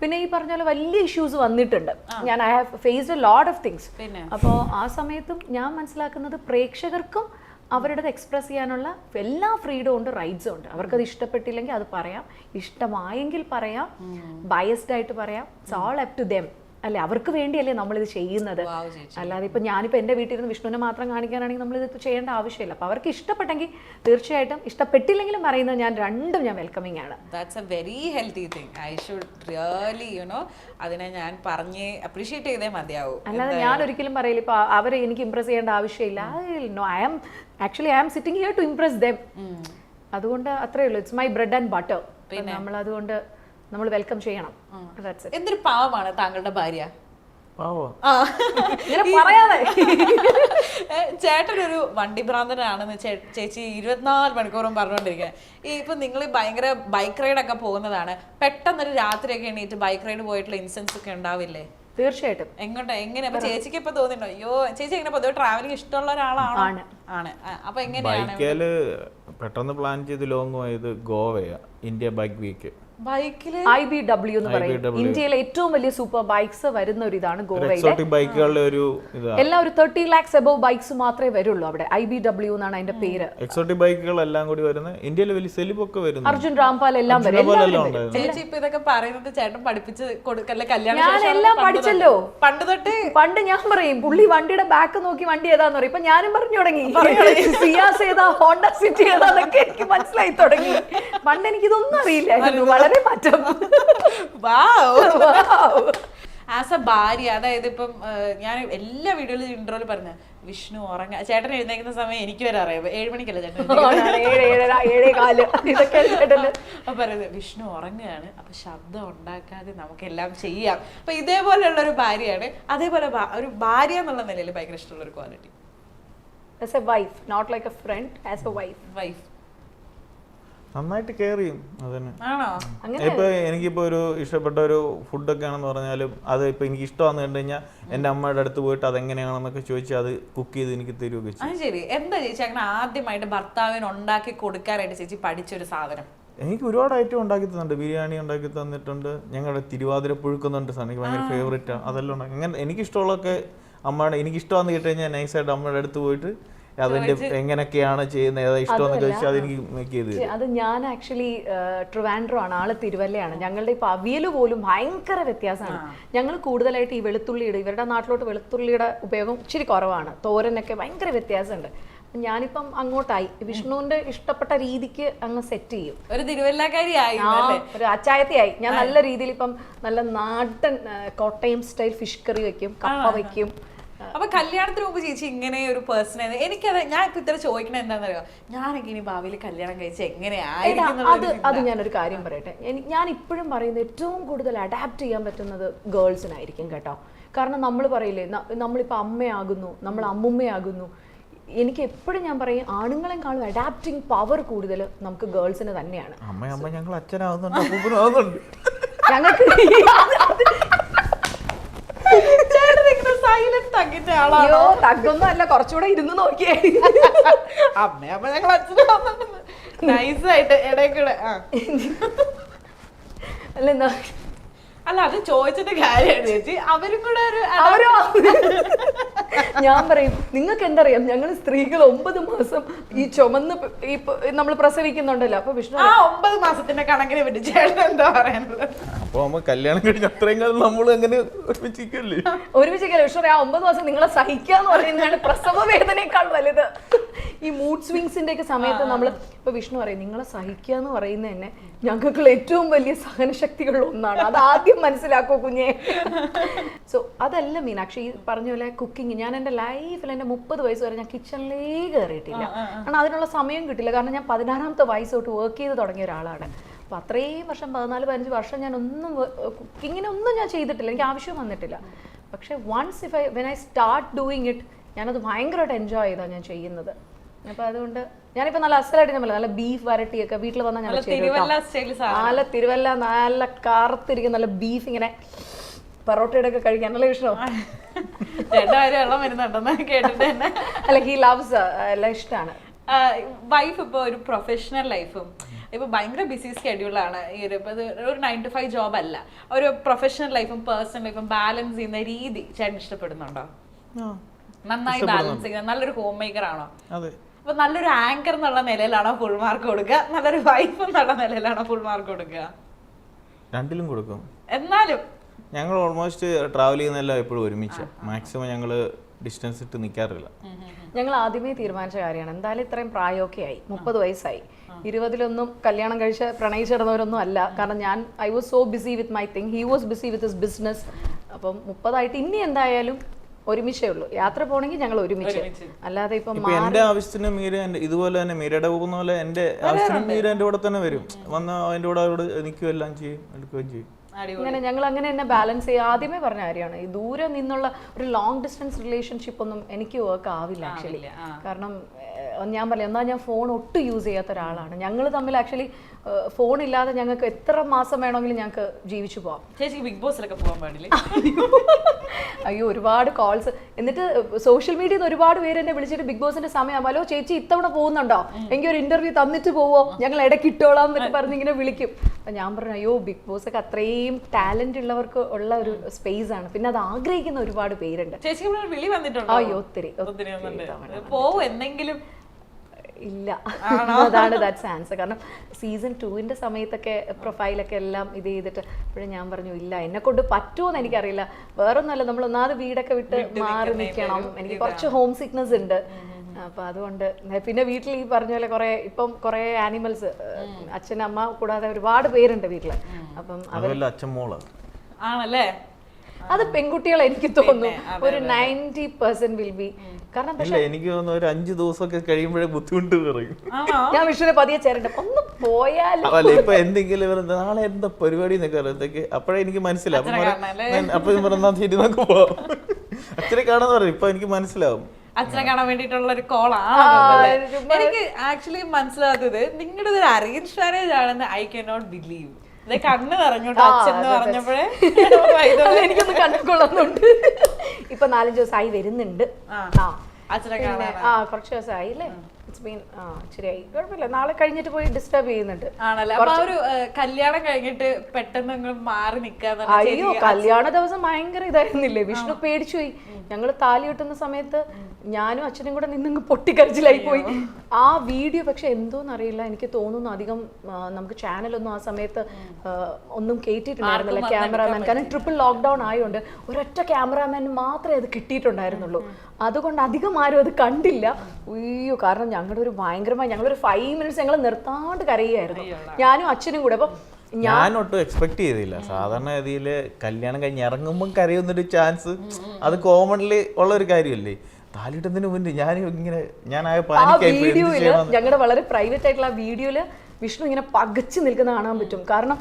പിന്നെ ഈ പറഞ്ഞ പോലെ വലിയ ഇഷ്യൂസ് വന്നിട്ടുണ്ട്. ഞാൻ I have faced a lot of things പിന്നെ? അപ്പോൾ ആ സമയത്തും ഞാൻ മനസ്സിലാക്കുന്നത് പ്രേക്ഷകർക്കും അവരുടെ എക്സ്പ്രസ് ചെയ്യാനുള്ള എല്ലാ ഫ്രീഡം ഉണ്ട് റൈറ്റ്സും ഉണ്ട്. അവർക്കത് ഇഷ്ടപ്പെട്ടില്ലെങ്കിൽ അത് പറയാം. ഇഷ്ടമായെങ്കിൽ പറയാം. ബയസ്ഡ് ആയിട്ട് പറയാം. It's all up to them അല്ലെ? അവർക്ക് വേണ്ടിയല്ലേ നമ്മളിത് ചെയ്യുന്നത്. അല്ലാതെ ഇപ്പൊ ഞാനിപ്പോ എന്റെ വീട്ടിൽ നിന്ന് വിഷ്ണുവിനെ മാത്രം കാണിക്കാനാണെങ്കിൽ നമ്മൾ ഇത് ചെയ്യേണ്ട ആവശ്യമില്ല. അപ്പൊ അവർക്ക് ഇഷ്ടപ്പെട്ടെങ്കിൽ തീർച്ചയായിട്ടും ഇഷ്ടപ്പെട്ടില്ലെങ്കിലും പറയുന്നത് ഞാൻ രണ്ടും ഞാൻ വെൽക്കമിങ് ആണ്. That's a very healthy thing I should really you know അതിനെ ഞാൻ പറഞ്ഞ് അപ്രീഷിയേറ്റ് ചെയ്തേ മതിയാവും. അല്ലാതെ ഞാൻ ഒരിക്കലും പറയില്ല. ഇപ്പൊ അവരെ എനിക്ക് ഇംപ്രസ് ചെയ്യേണ്ട ആവശ്യമില്ല. No I am actually I am sitting here to impress them അതുകൊണ്ട് അത്രേ ഉള്ളൂ. It's my bread and butter നമ്മൾ അതുകൊണ്ട് നമ്മൾ വെൽക്കം ചെയ്യണം. That's it. എന്തൊരു പാവമാണ് താങ്കളുടെ ഭാര്യ? പാവോ? ആ. ഇങ്ങനെ പറയാതെ. ചേട്ടൻ ചേട്ടനൊരു വണ്ടി ഭ്രാന്തനാണെന്ന് ചേച്ചി ഇരുപത്തിനാല് മണിക്കൂറും പറഞ്ഞുകൊണ്ടിരിക്കുന്നത് ഈ ഇപ്പൊ നിങ്ങൾ ഭയങ്കര ബൈക്ക് റൈഡ് ഒക്കെ പോകുന്നതാണ്. പെട്ടെന്നൊരു രാത്രിയൊക്കെ എണീറ്റ് ബൈക്ക് റൈഡ് പോയിട്ടുള്ള ഇൻസിഡൻസ് ഒക്കെ ഉണ്ടാവില്ലേ? തീർച്ചയായിട്ടും. എങ്ങോട്ടെ? എങ്ങനെ ചേച്ചിക്ക് ഇപ്പൊ തോന്നിണ്ടോ അയ്യോ ചേച്ചി എങ്ങനെ പൊതുവെ ട്രാവലിംഗ് ഇഷ്ടമുള്ള ഒരാളാണോ? ആണ്. അപ്പൊ എങ്ങനെയാണ് ബൈക്കേൽ പെട്ടെന്ന് പ്ലാൻ ചെയ്ത് ലോങ് പോയത് ഗോവയാ ഇന്ത്യ ബൈക്ക് വീക്ക്. ബൈക്കിൽ ഐ ബി ഡബ്ല്യു എന്ന് പറയും. ഇന്ത്യയിലെ ഏറ്റവും വലിയ സൂപ്പർ ബൈക്സ് വരുന്ന ഒരു ഇതാണ് ഗോവയിലെ ബൈക്കുകളുടെ ഒരു എല്ലാം ഒരു തേർട്ടി ലാക്സ് എബവ് ബൈക്സ് മാത്രമേ വരുള്ളൂ അവിടെ. ഐ ബി ഡബ്ല്യു എന്നാണ് അതിന്റെ പേര്. എക്സോട്ടിക് ബൈക്കുകൾ എല്ലാം കൂടി വരുന്നത് ഇന്ത്യയിലെ വലിയ സെലിബൊക്കെ വരുന്നു അർജുൻ രാംപാൽ എല്ലാം ചേച്ചി ഇപ്പൊ ഇതൊക്കെ പറയുന്നത് ചേട്ടൻ പഠിപ്പിച്ച് കൊടുക്കല്ലേ കല്യാണം ഞാൻ എല്ലാം പഠിച്ചല്ലോ. പണ്ട് തൊട്ട്? പണ്ട് ഞാൻ പറയും പുള്ളി വണ്ടിയുടെ ബാക്ക് നോക്കി വണ്ടി ഏതാന്ന് പറയും. ഇപ്പൊ ഞാനും പറഞ്ഞു തുടങ്ങി. സിയാസ് ഏതാ? ഹോണ്ട സിറ്റി ഏതാന്നൊക്കെ എനിക്ക് മനസ്സിലായി തുടങ്ങി. പണ്ട് എനിക്കിതൊന്നും അറിയില്ലായിരുന്നു. വളരെ മാറ്റം. ആസ് എ ഭാര്യ അതായത് ഇപ്പം ഞാൻ എല്ലാ വീഡിയോയിലും ഇൻട്രോയിൽ പറഞ്ഞ വിഷ്ണു ഉറങ്ങ ചേട്ടൻ എഴുന്നേക്കുന്ന സമയം എനിക്ക് വരെ അറിയാം. ഏഴ് മണിക്കല്ല ചേട്ടൻ അപ്പൊ പറയുന്നത് വിഷ്ണു ഉറങ്ങുകയാണ് അപ്പൊ ശബ്ദം ഉണ്ടാക്കാതെ നമുക്കെല്ലാം ചെയ്യാം. അപ്പൊ ഇതേപോലെയുള്ള ഒരു ഭാര്യയാണ്. അതേപോലെ ഒരു ഭാര്യ എന്നുള്ള നിലയിൽ ഭയങ്കര ഇഷ്ടമുള്ള ഒരു quality as a wife not like a friend as a wife wife നന്നായിട്ട് കെയർ ചെയ്യും അതന്നെ ആണോ? അങ്ങനെ ഇപ്പൊ എനിക്കിപ്പോ ഒരു ഇഷ്ടപ്പെട്ട ഒരു ഫുഡൊക്കെ ആണെന്ന് പറഞ്ഞാലും അത് ഇപ്പൊ എനിക്ക് ഇഷ്ടമാന്ന് കണ്ടു കഴിഞ്ഞാൽ എന്റെ അമ്മയുടെ അടുത്ത് പോയിട്ട് അതെങ്ങനെയാണെന്നൊക്കെ ചോദിച്ച് അത് കുക്ക് ചെയ്ത് എനിക്ക് തരുമൊക്കെ ചെയ്യും. ശരി. എന്താ ചേച്ചി അങ്ങനെ ആദ്യമായിട്ട് ഭർത്താവിന് ഉണ്ടാക്കി കൊടുക്കാനായിട്ട് ചേച്ചി പഠിച്ചൊരു സാധനം? എനിക്ക് ഒരുപാട് ഐറ്റം ഉണ്ടാക്കി തന്നിട്ടുണ്ട്. ബിരിയാണി ഉണ്ടാക്കി തന്നിട്ടുണ്ട്. ഞങ്ങളുടെ തിരുവാതിര പുഴുക്കുന്നുണ്ട് സാധനം എനിക്ക് ഭയങ്കര ഫേവറേറ്റ് ആണ് അതെല്ലാം ഉണ്ടാക്കി. അങ്ങനെ എനിക്കിഷ്ടമുള്ളതൊക്കെ അമ്മയുടെ എനിക്ക് ഇഷ്ടമാന്ന് കേട്ട് കഴിഞ്ഞാൽ നൈസായിട്ട് അമ്മയുടെ അടുത്ത് പോയിട്ട് അതിന്റെ എങ്ങനെയൊക്കെയാണ് ചെയ്യുന്നത്? ഏതാ ഇഷ്ടമെന്ന് ചോദിച്ചാൽ അതെനിക്ക് ചെയ്ത് അത് ഞാൻ ആക്ച്വലി ട്രിവാൻഡ്രോ ആണ്. ആൾ തിരുവല്ലയാണ്. ഞങ്ങളുടെ ഇപ്പൊ അവിയൽ പോലും ഭയങ്കര വ്യത്യാസമാണ്. ഞങ്ങൾ കൂടുതലായിട്ട് ഈ വെളുത്തുള്ളിയുടെ ഇവരുടെ നാട്ടിലോട്ട് വെളുത്തുള്ളിയുടെ ഉപയോഗം ഇച്ചിരി കുറവാണ്. തോരനൊക്കെ ഭയങ്കര വ്യത്യാസമുണ്ട്. ഞാനിപ്പം അങ്ങോട്ടായി. വിഷ്ണുവിന്റെ ഇഷ്ടപ്പെട്ട രീതിക്ക് അങ്ങ് സെറ്റ് ചെയ്യും. ഒരു തിരുവല്ലക്കാരി ആയി ആ, ഒരു അച്ചായത്തിയായി. ഞാൻ നല്ല രീതിയിൽ ഇപ്പം നല്ല നാടൻ കോട്ടയം സ്റ്റൈൽ ഫിഷ് കറി വെക്കും കപ്പ വെക്കും അപ്പൊ കല്യാണത്തിന് മുമ്പ് ചേച്ചി ഇങ്ങനെ ഒരു പേഴ്സൺ എനിക്കത് ഞാൻ ഇപ്പൊ ഇത്ര ചോദിക്കണത് എന്താണെന്നറിയോ? ഞാനൊക്കെ ഇനി ഭാവിയിൽ കല്യാണം കഴിച്ച എങ്ങനെയായിരിക്കും അത് അത് ഞാനൊരു കാര്യം പറയട്ടെ. ഞാൻ ഇപ്പോഴും പറയുന്നത് ഏറ്റവും കൂടുതൽ അഡാപ്റ്റ് ചെയ്യാൻ പറ്റുന്നത് ഗേൾസിനായിരിക്കും കേട്ടോ. കാരണം നമ്മൾ പറയില്ലേ നമ്മളിപ്പോൾ അമ്മയാകുന്നു നമ്മൾ അമ്മുമ്മയാകുന്നു. എനിക്ക് എപ്പോഴും ഞാൻ പറയും ആണുങ്ങളെക്കാളും അഡാപ്റ്റിംഗ് പവർ കൂടുതൽ നമുക്ക് ഗേൾസിന് തന്നെയാണ്. അമ്മ അമ്മ ഞങ്ങൾ അച്ഛനാവുന്നുണ്ട് ഞങ്ങൾക്ക് സൈലന്റ് തങ്ങിച്ച ആളാണ്? തഗ്ഗൊന്നും അല്ല കുറച്ചുകൂടെ ഇരുന്ന് നോക്കിയേ. അമ്മ അമ്മ ഞങ്ങൾ അച്ഛനും നൈസായിട്ട് ഇടയ്ക്കൂടെ ആ. അല്ല എന്താ അല്ല അത് ചോദിച്ചിട്ട് കാര്യമാണ് ചേച്ചി. അവരും കൂടെ ഒരു അവരോ? ഞാൻ പറയും നിങ്ങൾക്ക് എന്തറിയാം? ഞങ്ങൾ സ്ത്രീകൾ ഒമ്പത് മാസം ഈ ചുമന്ന് ഈ നമ്മൾ പ്രസവിക്കുന്നുണ്ടല്ലോ. അപ്പൊ വിഷ്ണു ആ ഒമ്പത് മാസത്തിന്റെ കണക്കിനെ പറ്റി ചേട്ടൻ എന്താ പറയുന്നത്? അപ്പൊ നമ്മൾ കല്യാണം കഴിഞ്ഞ അത്രയും കാലം നമ്മൾ അങ്ങനെ ഒരുമിച്ചിരിക്കല്ലേ ഒരുമിച്ചിരിക്കല്ലേ? വിഷ്ണു ആ ഒമ്പത് മാസം നിങ്ങളെ സഹിക്കാന്ന് പറയുന്നതാണ് പ്രസവ വേദനയേക്കാൾ വലുത്. ഈ മൂഡ് സ്വിങ്സിന്റെ ഒക്കെ സമയത്ത് നമ്മൾ ഇപ്പൊ വിഷ്ണു പറയും നിങ്ങളെ സഹിക്കാന്ന് എന്ന് പറയുന്നത് തന്നെ ഞങ്ങൾക്ക് ഏറ്റവും വലിയ സഹനശക്തികളിൽ ഒന്നാണ്. അത് ആദ്യം മനസ്സിലാക്കോ കുഞ്ഞെ. സോ അതല്ല മീനാക്ഷി ഈ പറഞ്ഞ പോലെ കുക്കിംഗ് ഞാൻ എന്റെ ലൈഫിൽ എന്റെ മുപ്പത് വയസ്സ് വരെ ഞാൻ കിച്ചണിലേ കയറിയിട്ടില്ല. കാരണം അതിനുള്ള സമയം കിട്ടില്ല. കാരണം ഞാൻ പതിനാറാമത്തെ വയസ്സ് തൊട്ട് വർക്ക് ചെയ്ത് തുടങ്ങിയ ഒരാളാണ്. അപ്പോൾ അത്രയും വർഷം പതിനാല് പതിനഞ്ച് വർഷം ഞാൻ ഒന്നും കുക്കിങ്ങിനൊന്നും ഞാൻ ചെയ്തിട്ടില്ല. എനിക്ക് ആവശ്യം വന്നിട്ടില്ല. പക്ഷേ once if I when I start doing it ഞാനത് ഭയങ്കരമായിട്ട് എൻജോയ് ചെയ്താണ് ഞാൻ ചെയ്യുന്നത്. അപ്പോൾ അതുകൊണ്ട് ഞാനിപ്പോൾ നല്ല അസലായിട്ട് ഞാൻ പറയാം നല്ല ബീഫ് വരട്ടിയൊക്കെ വീട്ടിൽ വന്നാൽ ഞാൻ നല്ല. തിരുവല്ല നല്ല കറുത്തിരിക്കും നല്ല ബീഫ് ഇങ്ങനെ പൊറോട്ടയുടെ ഒക്കെ കഴിക്കാൻ. നല്ല ഇഷ്ടമോ രണ്ടായിരം വെള്ളം വരുന്നുണ്ടെന്ന് കേട്ടിട്ട് തന്നെ. അല്ല ഹി ലവ്സ് എല്ലാം ഇഷ്ടമാണ് വൈഫ് ഇപ്പോൾ ഒരു പ്രൊഫഷണൽ ലൈഫും ഇപ്പൊ ഭയങ്കര ബിസി സ്കെഡ്യൂളാണ് ഈ ഒരു ഇപ്പൊ ഒരു നയൻ ടു ഫൈവ് ജോബ് അല്ല. ഒരു പ്രൊഫഷണൽ ലൈഫും പേഴ്സണൽ ലൈഫും ബാലൻസ് ചെയ്യുന്ന രീതി ചേട്ടൻ ഇഷ്ടപ്പെടുന്നുണ്ടോ? നന്നായി ബാലൻസ് ചെയ്യുന്ന നല്ലൊരു ഹോം മേക്കർ ആണോ? അതെ. അപ്പൊ നല്ലൊരു ആങ്കർ എന്നുള്ള നിലയിലാണോ ഫുൾ മാർക്ക് കൊടുക്കുക? നല്ലൊരു വൈഫ് എന്നുള്ള നിലയിലാണോ ഫുൾ മാർക്ക് കൊടുക്കുക? രണ്ടിലും കൊടുക്കും. എന്നാലും. ഞങ്ങൾ ഓൾമോസ്റ്റ് ട്രാവൽ ചെയ്യുന്നതെല്ലാം എപ്പോഴും ഒരുമിച്ച്. മാക്സിമം ഞങ്ങൾ ഡിസ്റ്റൻസ് ഇട്ട് നിൽക്കാറില്ല ഞങ്ങൾ ആദ്യമേ തീരുമാനിച്ച കാര്യമാണ്. എന്തായാലും ഇത്രയും പ്രായമൊക്കെ ആയി. മുപ്പത് വയസ്സായി. ഇരുപതിലൊന്നും കല്യാണം കഴിച്ച് പ്രണയിച്ചിടുന്നവരൊന്നും അല്ല. കാരണം ഞാൻ I was so busy with my thing he was busy with his business അപ്പം മുപ്പതായിട്ട് ഇനി എന്തായാലും ഒരുമിച്ചേ ഉള്ളൂ. യാത്ര പോകണമെങ്കിൽ ഞങ്ങൾ ഒരുമിച്ച്. അല്ലാതെ ഇപ്പം എന്റെ ആവശ്യത്തിന് മീര എന്റെ ഇതുപോലെ തന്നെ മീരയുടെ പോകുന്ന പോലെ എന്റെ ആവശ്യത്തിന് മീര എന്റെ കൂടെ തന്നെ വരും. വന്ന അതിന്റെ കൂടെ അവരോട് നിൽക്കുകയും എല്ലാം ചെയ്യും എടുക്കുകയും ചെയ്യും. അങ്ങനെ ഞങ്ങൾ അങ്ങനെ തന്നെ ബാലൻസ് ചെയ്യുക ആദ്യമേ പറഞ്ഞ കാര്യമാണ്. ഈ ദൂരെ നിന്നുള്ള ഒരു ലോങ് ഡിസ്റ്റൻസ് റിലേഷൻഷിപ്പ് ഒന്നും എനിക്ക് വർക്ക് ആവില്ല ആക്ച്വലി കാരണം ഞാൻ പറയാം എന്നാൽ ഞാൻ ഫോൺ ഒട്ടും യൂസ് ചെയ്യാത്ത ഒരാളാണ്. ഞങ്ങൾ തമ്മിൽ ആക്ച്വലി ഫോൺ ഇല്ലാതെ ഞങ്ങൾക്ക് എത്ര മാസം വേണമെങ്കിലും ഞങ്ങൾക്ക് ജീവിച്ചു പോവാം. ചേച്ചി ബിഗ് ബോസിലൊക്കെ പോകാൻ പാടില്ലേ? അയ്യോ ഒരുപാട് കോൾസ് എന്നിട്ട് സോഷ്യൽ മീഡിയയിൽ നിന്ന് ഒരുപാട് പേര് എന്നെ വിളിച്ചിട്ട് ബിഗ് ബോസിന്റെ സമയമാലോ ചേച്ചി ഇത്തവണ പോകുന്നുണ്ടോ? എങ്കിൽ ഒരു ഇന്റർവ്യൂ തന്നിട്ട് പോവോ? ഞങ്ങൾ ഇടയ്ക്ക് ഇട്ടോളാം എന്നൊക്കെ പറഞ്ഞ് ഇങ്ങനെ വിളിക്കും. അപ്പൊ ഞാൻ പറഞ്ഞു അയ്യോ ബിഗ് ബോസ് ഒക്കെ അത്രയും ടാലന്റ് ഉള്ളവർക്ക് ഉള്ള ഒരു സ്പേസ് ആണ്. പിന്നെ അത് ആഗ്രഹിക്കുന്ന ഒരുപാട് പേരുണ്ട്. ചേച്ചി വിളി വന്നിട്ടുണ്ടോ? അയ്യോ ഒത്തിരി ഒത്തിരി. പോവും എന്തെങ്കിലും. ഇല്ല. അതാണ് ദാറ്റ്സ് ആൻസർ കാരണം സീസൺ ടുവിന്റെ സമയത്തൊക്കെ പ്രൊഫൈലൊക്കെ എല്ലാം ഇത് ചെയ്തിട്ട് അപ്പോഴും ഞാൻ പറഞ്ഞു ഇല്ല എന്നെ കൊണ്ട് പറ്റുമോന്ന് എനിക്കറിയില്ല. വേറൊന്നുമല്ല നമ്മൾ ഒന്നാമത് വീടൊക്കെ വിട്ട് മാറി നിൽക്കണം. എനിക്ക് കുറച്ച് ഹോം സിക്നസ് ഉണ്ട്. അപ്പൊ അതുകൊണ്ട് പിന്നെ വീട്ടിൽ ഈ പറഞ്ഞ പോലെ കുറെ ഇപ്പം കുറെ ആനിമൽസ് അച്ഛൻ അമ്മ കൂടാതെ ഒരുപാട് പേരുണ്ട് വീട്ടിൽ. അപ്പം അവരല്ല അച്ഛൻ മോൾ. ആണല്ലേ? അത് പെൺകുട്ടികൾ എനിക്ക് തോന്നുന്നു. ഒരു നയന്റി പെർസെന്റ് വിൽ ബി കാരണം ഇല്ല എനിക്ക് തോന്നുന്നു ഒരു അഞ്ചു ദിവസമൊക്കെ കഴിയുമ്പോഴേ ബുദ്ധിമുട്ട് പറയും ഞാൻ വിഷുവിനെ പതിയെ ചേരണ്ട. ഒന്ന് പോയാലും അല്ല ഇപ്പൊ എന്തെങ്കിലും ഇവർ നാളെ എന്താ പരിപാടി എന്നൊക്കെ അറിയത്തേക്ക് അപ്പോഴേ എനിക്ക് മനസ്സിലാവും. അപ്പൊ പറഞ്ഞാൽ ശരി നമുക്ക് പോവാം. അച്ഛനെ കാണാന്ന് പറയും. ഇപ്പൊ എനിക്ക് മനസ്സിലാവും. അച്ഛനെ കാണാൻ വേണ്ടിട്ടുള്ള ഒരു കോളാണ് എനിക്ക് ആക്ച്വലി മനസ്സിലാത്തത് നിങ്ങളുടെ ഒരു അറേഞ്ച് മാരേജ് ആണെന്ന് ഐ കെ നോട്ട് ബിലീവ് കണ്ണ് പറഞ്ഞു പറഞ്ഞപ്പോഴേ. എനിക്കൊന്ന് കണ്ടുകൊള്ളുന്നുണ്ട് ഇപ്പൊ നാലഞ്ച് ദിവസമായി വരുന്നുണ്ട്. ആ. കുറച്ച് ദിവസമായി അല്ലേ? ഇറ്റ്സ് ബീൻ ആ ശരിയായി കുഴപ്പമില്ല. നാളെ കഴിഞ്ഞിട്ട് പോയി ഡിസ്റ്റർബ് ചെയ്യുന്നുണ്ട്. ആണല്ലേ? അപ്പൊ ഒരു കല്യാണം കഴിഞ്ഞിട്ട് പെട്ടെന്ന് മാറി നിക്കാന്ന് അയ്യോ കല്യാണ ദിവസം ഭയങ്കര ഇതായിരുന്നില്ലേ? വിഷ്ണു പേടിച്ചു പോയി. ഞങ്ങൾ താലി കിട്ടുന്ന സമയത്ത് ഞാനും അച്ഛനും കൂടെ നിന്നങ്ങ് പൊട്ടിക്കരച്ചിലായി പോയി. ആ വീഡിയോ പക്ഷെ എന്തോന്ന് അറിയില്ല എനിക്ക് തോന്നുന്നു അധികം നമുക്ക് ചാനലൊന്നും ആ സമയത്ത് ഒന്നും കേട്ടിട്ടുണ്ടായിരുന്നില്ല ക്യാമറാമാൻ. കാരണം ട്രിപ്പിൾ ലോക്ക്ഡൗൺ ആയതുകൊണ്ട് ഒരൊറ്റ ക്യാമറാമാൻ മാത്രമേ അത് കിട്ടിയിട്ടുണ്ടായിരുന്നുള്ളൂ. അതുകൊണ്ട് അധികം ആരും അത് കണ്ടില്ല. അയ്യോ കാരണം ഞങ്ങളുടെ ഒരു ഭയങ്കരമായി ഞങ്ങളൊരു ഫൈവ് മിനിറ്റ്സ് ഞങ്ങൾ നിർത്താണ്ട് കരയായിരുന്നു ഞാനും അച്ഛനും കൂടെ. അപ്പം ഞാൻ ഒട്ടും എക്സ്പെക്ട് ചെയ്തില്ല. സാധാരണ ഗതിയിൽ കല്യാണം കഴിഞ്ഞ് ഇറങ്ങുമ്പോൾ കരയുന്നൊരു ചാൻസ് അത് കോമൺലി ഉള്ള ഒരു കാര്യമല്ലേ? താലിട്ടതിന് മുന്നേ ഞാൻ ഇങ്ങനെ ഞാൻ ആ വീഡിയോയിൽ ഞങ്ങളുടെ വളരെ പ്രൈവറ്റ് ആയിട്ടുള്ള ആ വീഡിയോയിൽ വിഷ്ണു ഇങ്ങനെ പകച്ചു നിൽക്കുന്ന കാണാൻ പറ്റും. കാരണം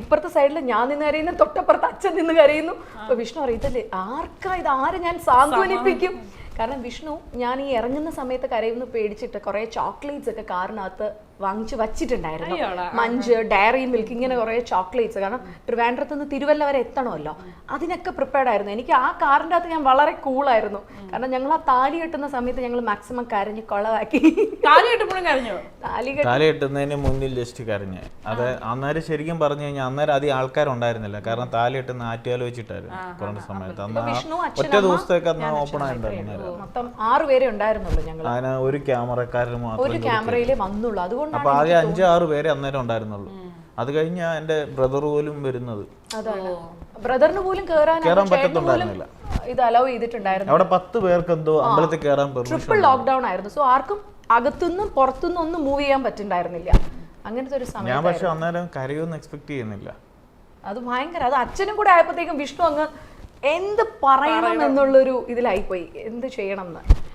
ഇപ്പുറത്തെ സൈഡിൽ ഞാൻ നിന്ന് കരയുന്നു തൊട്ടപ്പുറത്ത് അച്ഛൻ നിന്ന് കരയുന്നു. അപ്പൊ വിഷ്ണു അറിയത്തില്ലേ ആർക്കാ ഇത്? ആരെ ഞാൻ സാന്ത്വനിപ്പിക്കും? കാരണം വിഷ്ണു ഞാൻ ഈ ഇറങ്ങുന്ന സമയത്ത് കരയുന്നു പേടിച്ചിട്ട് കുറെ ചോക്ലേറ്റ്സ് ഒക്കെ കാറിനകത്ത് വാങ്ങിച്ച് വച്ചിട്ടുണ്ടായിരുന്നു. മഞ്ച് ഡയറി മിൽക്ക് ഇങ്ങനെ കുറെ ചോക്ലേറ്റ്സ് കാരണം ട്രിവാൻഡ്രത്ത് നിന്ന് തിരുവല്ല വരെ എത്തണമല്ലോ. അതിനൊക്കെ പ്രിപ്പയർഡ് ആയിരുന്നു. എനിക്ക് ആ കാറിന്റെ അകത്ത് ഞാൻ വളരെ കൂളായിരുന്നു കാരണം ഞങ്ങൾ ആ താലി കെട്ടുന്ന സമയത്ത് ഞങ്ങൾ മാക്സിമം കരഞ്ഞ് കൊളവാക്കി. താലി കെട്ടുമ്പോഴും കരഞ്ഞോ? താലി കെട്ടി കെട്ടുന്നതിന് മുന്നിൽ ജസ്റ്റ് കരഞ്ഞ്. അത് അന്നേരം ശരിക്കും പറഞ്ഞു കഴിഞ്ഞാൽ അന്നേരം അധികം ആൾക്കാരുണ്ടായിരുന്നില്ല. കാരണം താലി കെട്ടുന്ന ആറ്റുകാലോ വെച്ചിട്ടായിരുന്നു കൊറോണ സമയത്ത്. അന്ന് ഒറ്റ ദിവസത്തേക്ക് അന്ന് ഓപ്പൺ ആയിട്ടുണ്ടായിരുന്നു മൊത്തം ആറ് പേരെ ഉണ്ടായിരുന്നുള്ളൂ ഞങ്ങൾ അതിന് ഒരു ക്യാമറക്കാരന് മാത്രം ഒരു ക്യാമറയിലേ വന്നുള്ളൂ. അതുകൊണ്ടാണ് അപ്പൊ ആകെ അഞ്ച് ആറ് പേരെ അന്നേരം ഉണ്ടായിരുന്നുള്ളൂ. അത് കഴിഞ്ഞ എന്റെ ബ്രദർ പോലും വരുന്നത്. അതാണ്. ബ്രദറിന് പോലും കയറാൻ കേറാൻ പറ്റത്തുണ്ടായിരുന്നില്ല. ഇത് അലൗ ചെയ്തിട്ടുണ്ടായിരുന്നു അവിടെ പത്ത് പേർക്ക് എന്തോ അമ്പലത്തിൽ കയറാൻ ട്രിപ്പിൾ ലോക്ക്ഡൌൺ ആയിരുന്നു. സോ ആർക്കും അകത്തുനിന്നും പുറത്തുനിന്നും ഒന്നും മൂവ് ചെയ്യാൻ പറ്റുണ്ടായിരുന്നില്ല. അങ്ങനത്തെ ഒരു ഞാൻ സമയം പക്ഷെ അന്നേരം കരയൊന്നും എക്സ്പെക്ട് ചെയ്യുന്നില്ല. അത് ഭയങ്കര അത് അച്ഛനും കൂടെ ആയപ്പോഴത്തേക്കും വിഷ്ണു അങ്ങ് എന്ത് പറയണം എന്നുള്ളൊരു ഇതിലായിപ്പോയി. എന്ത് ചെയ്യണം എന്ന്.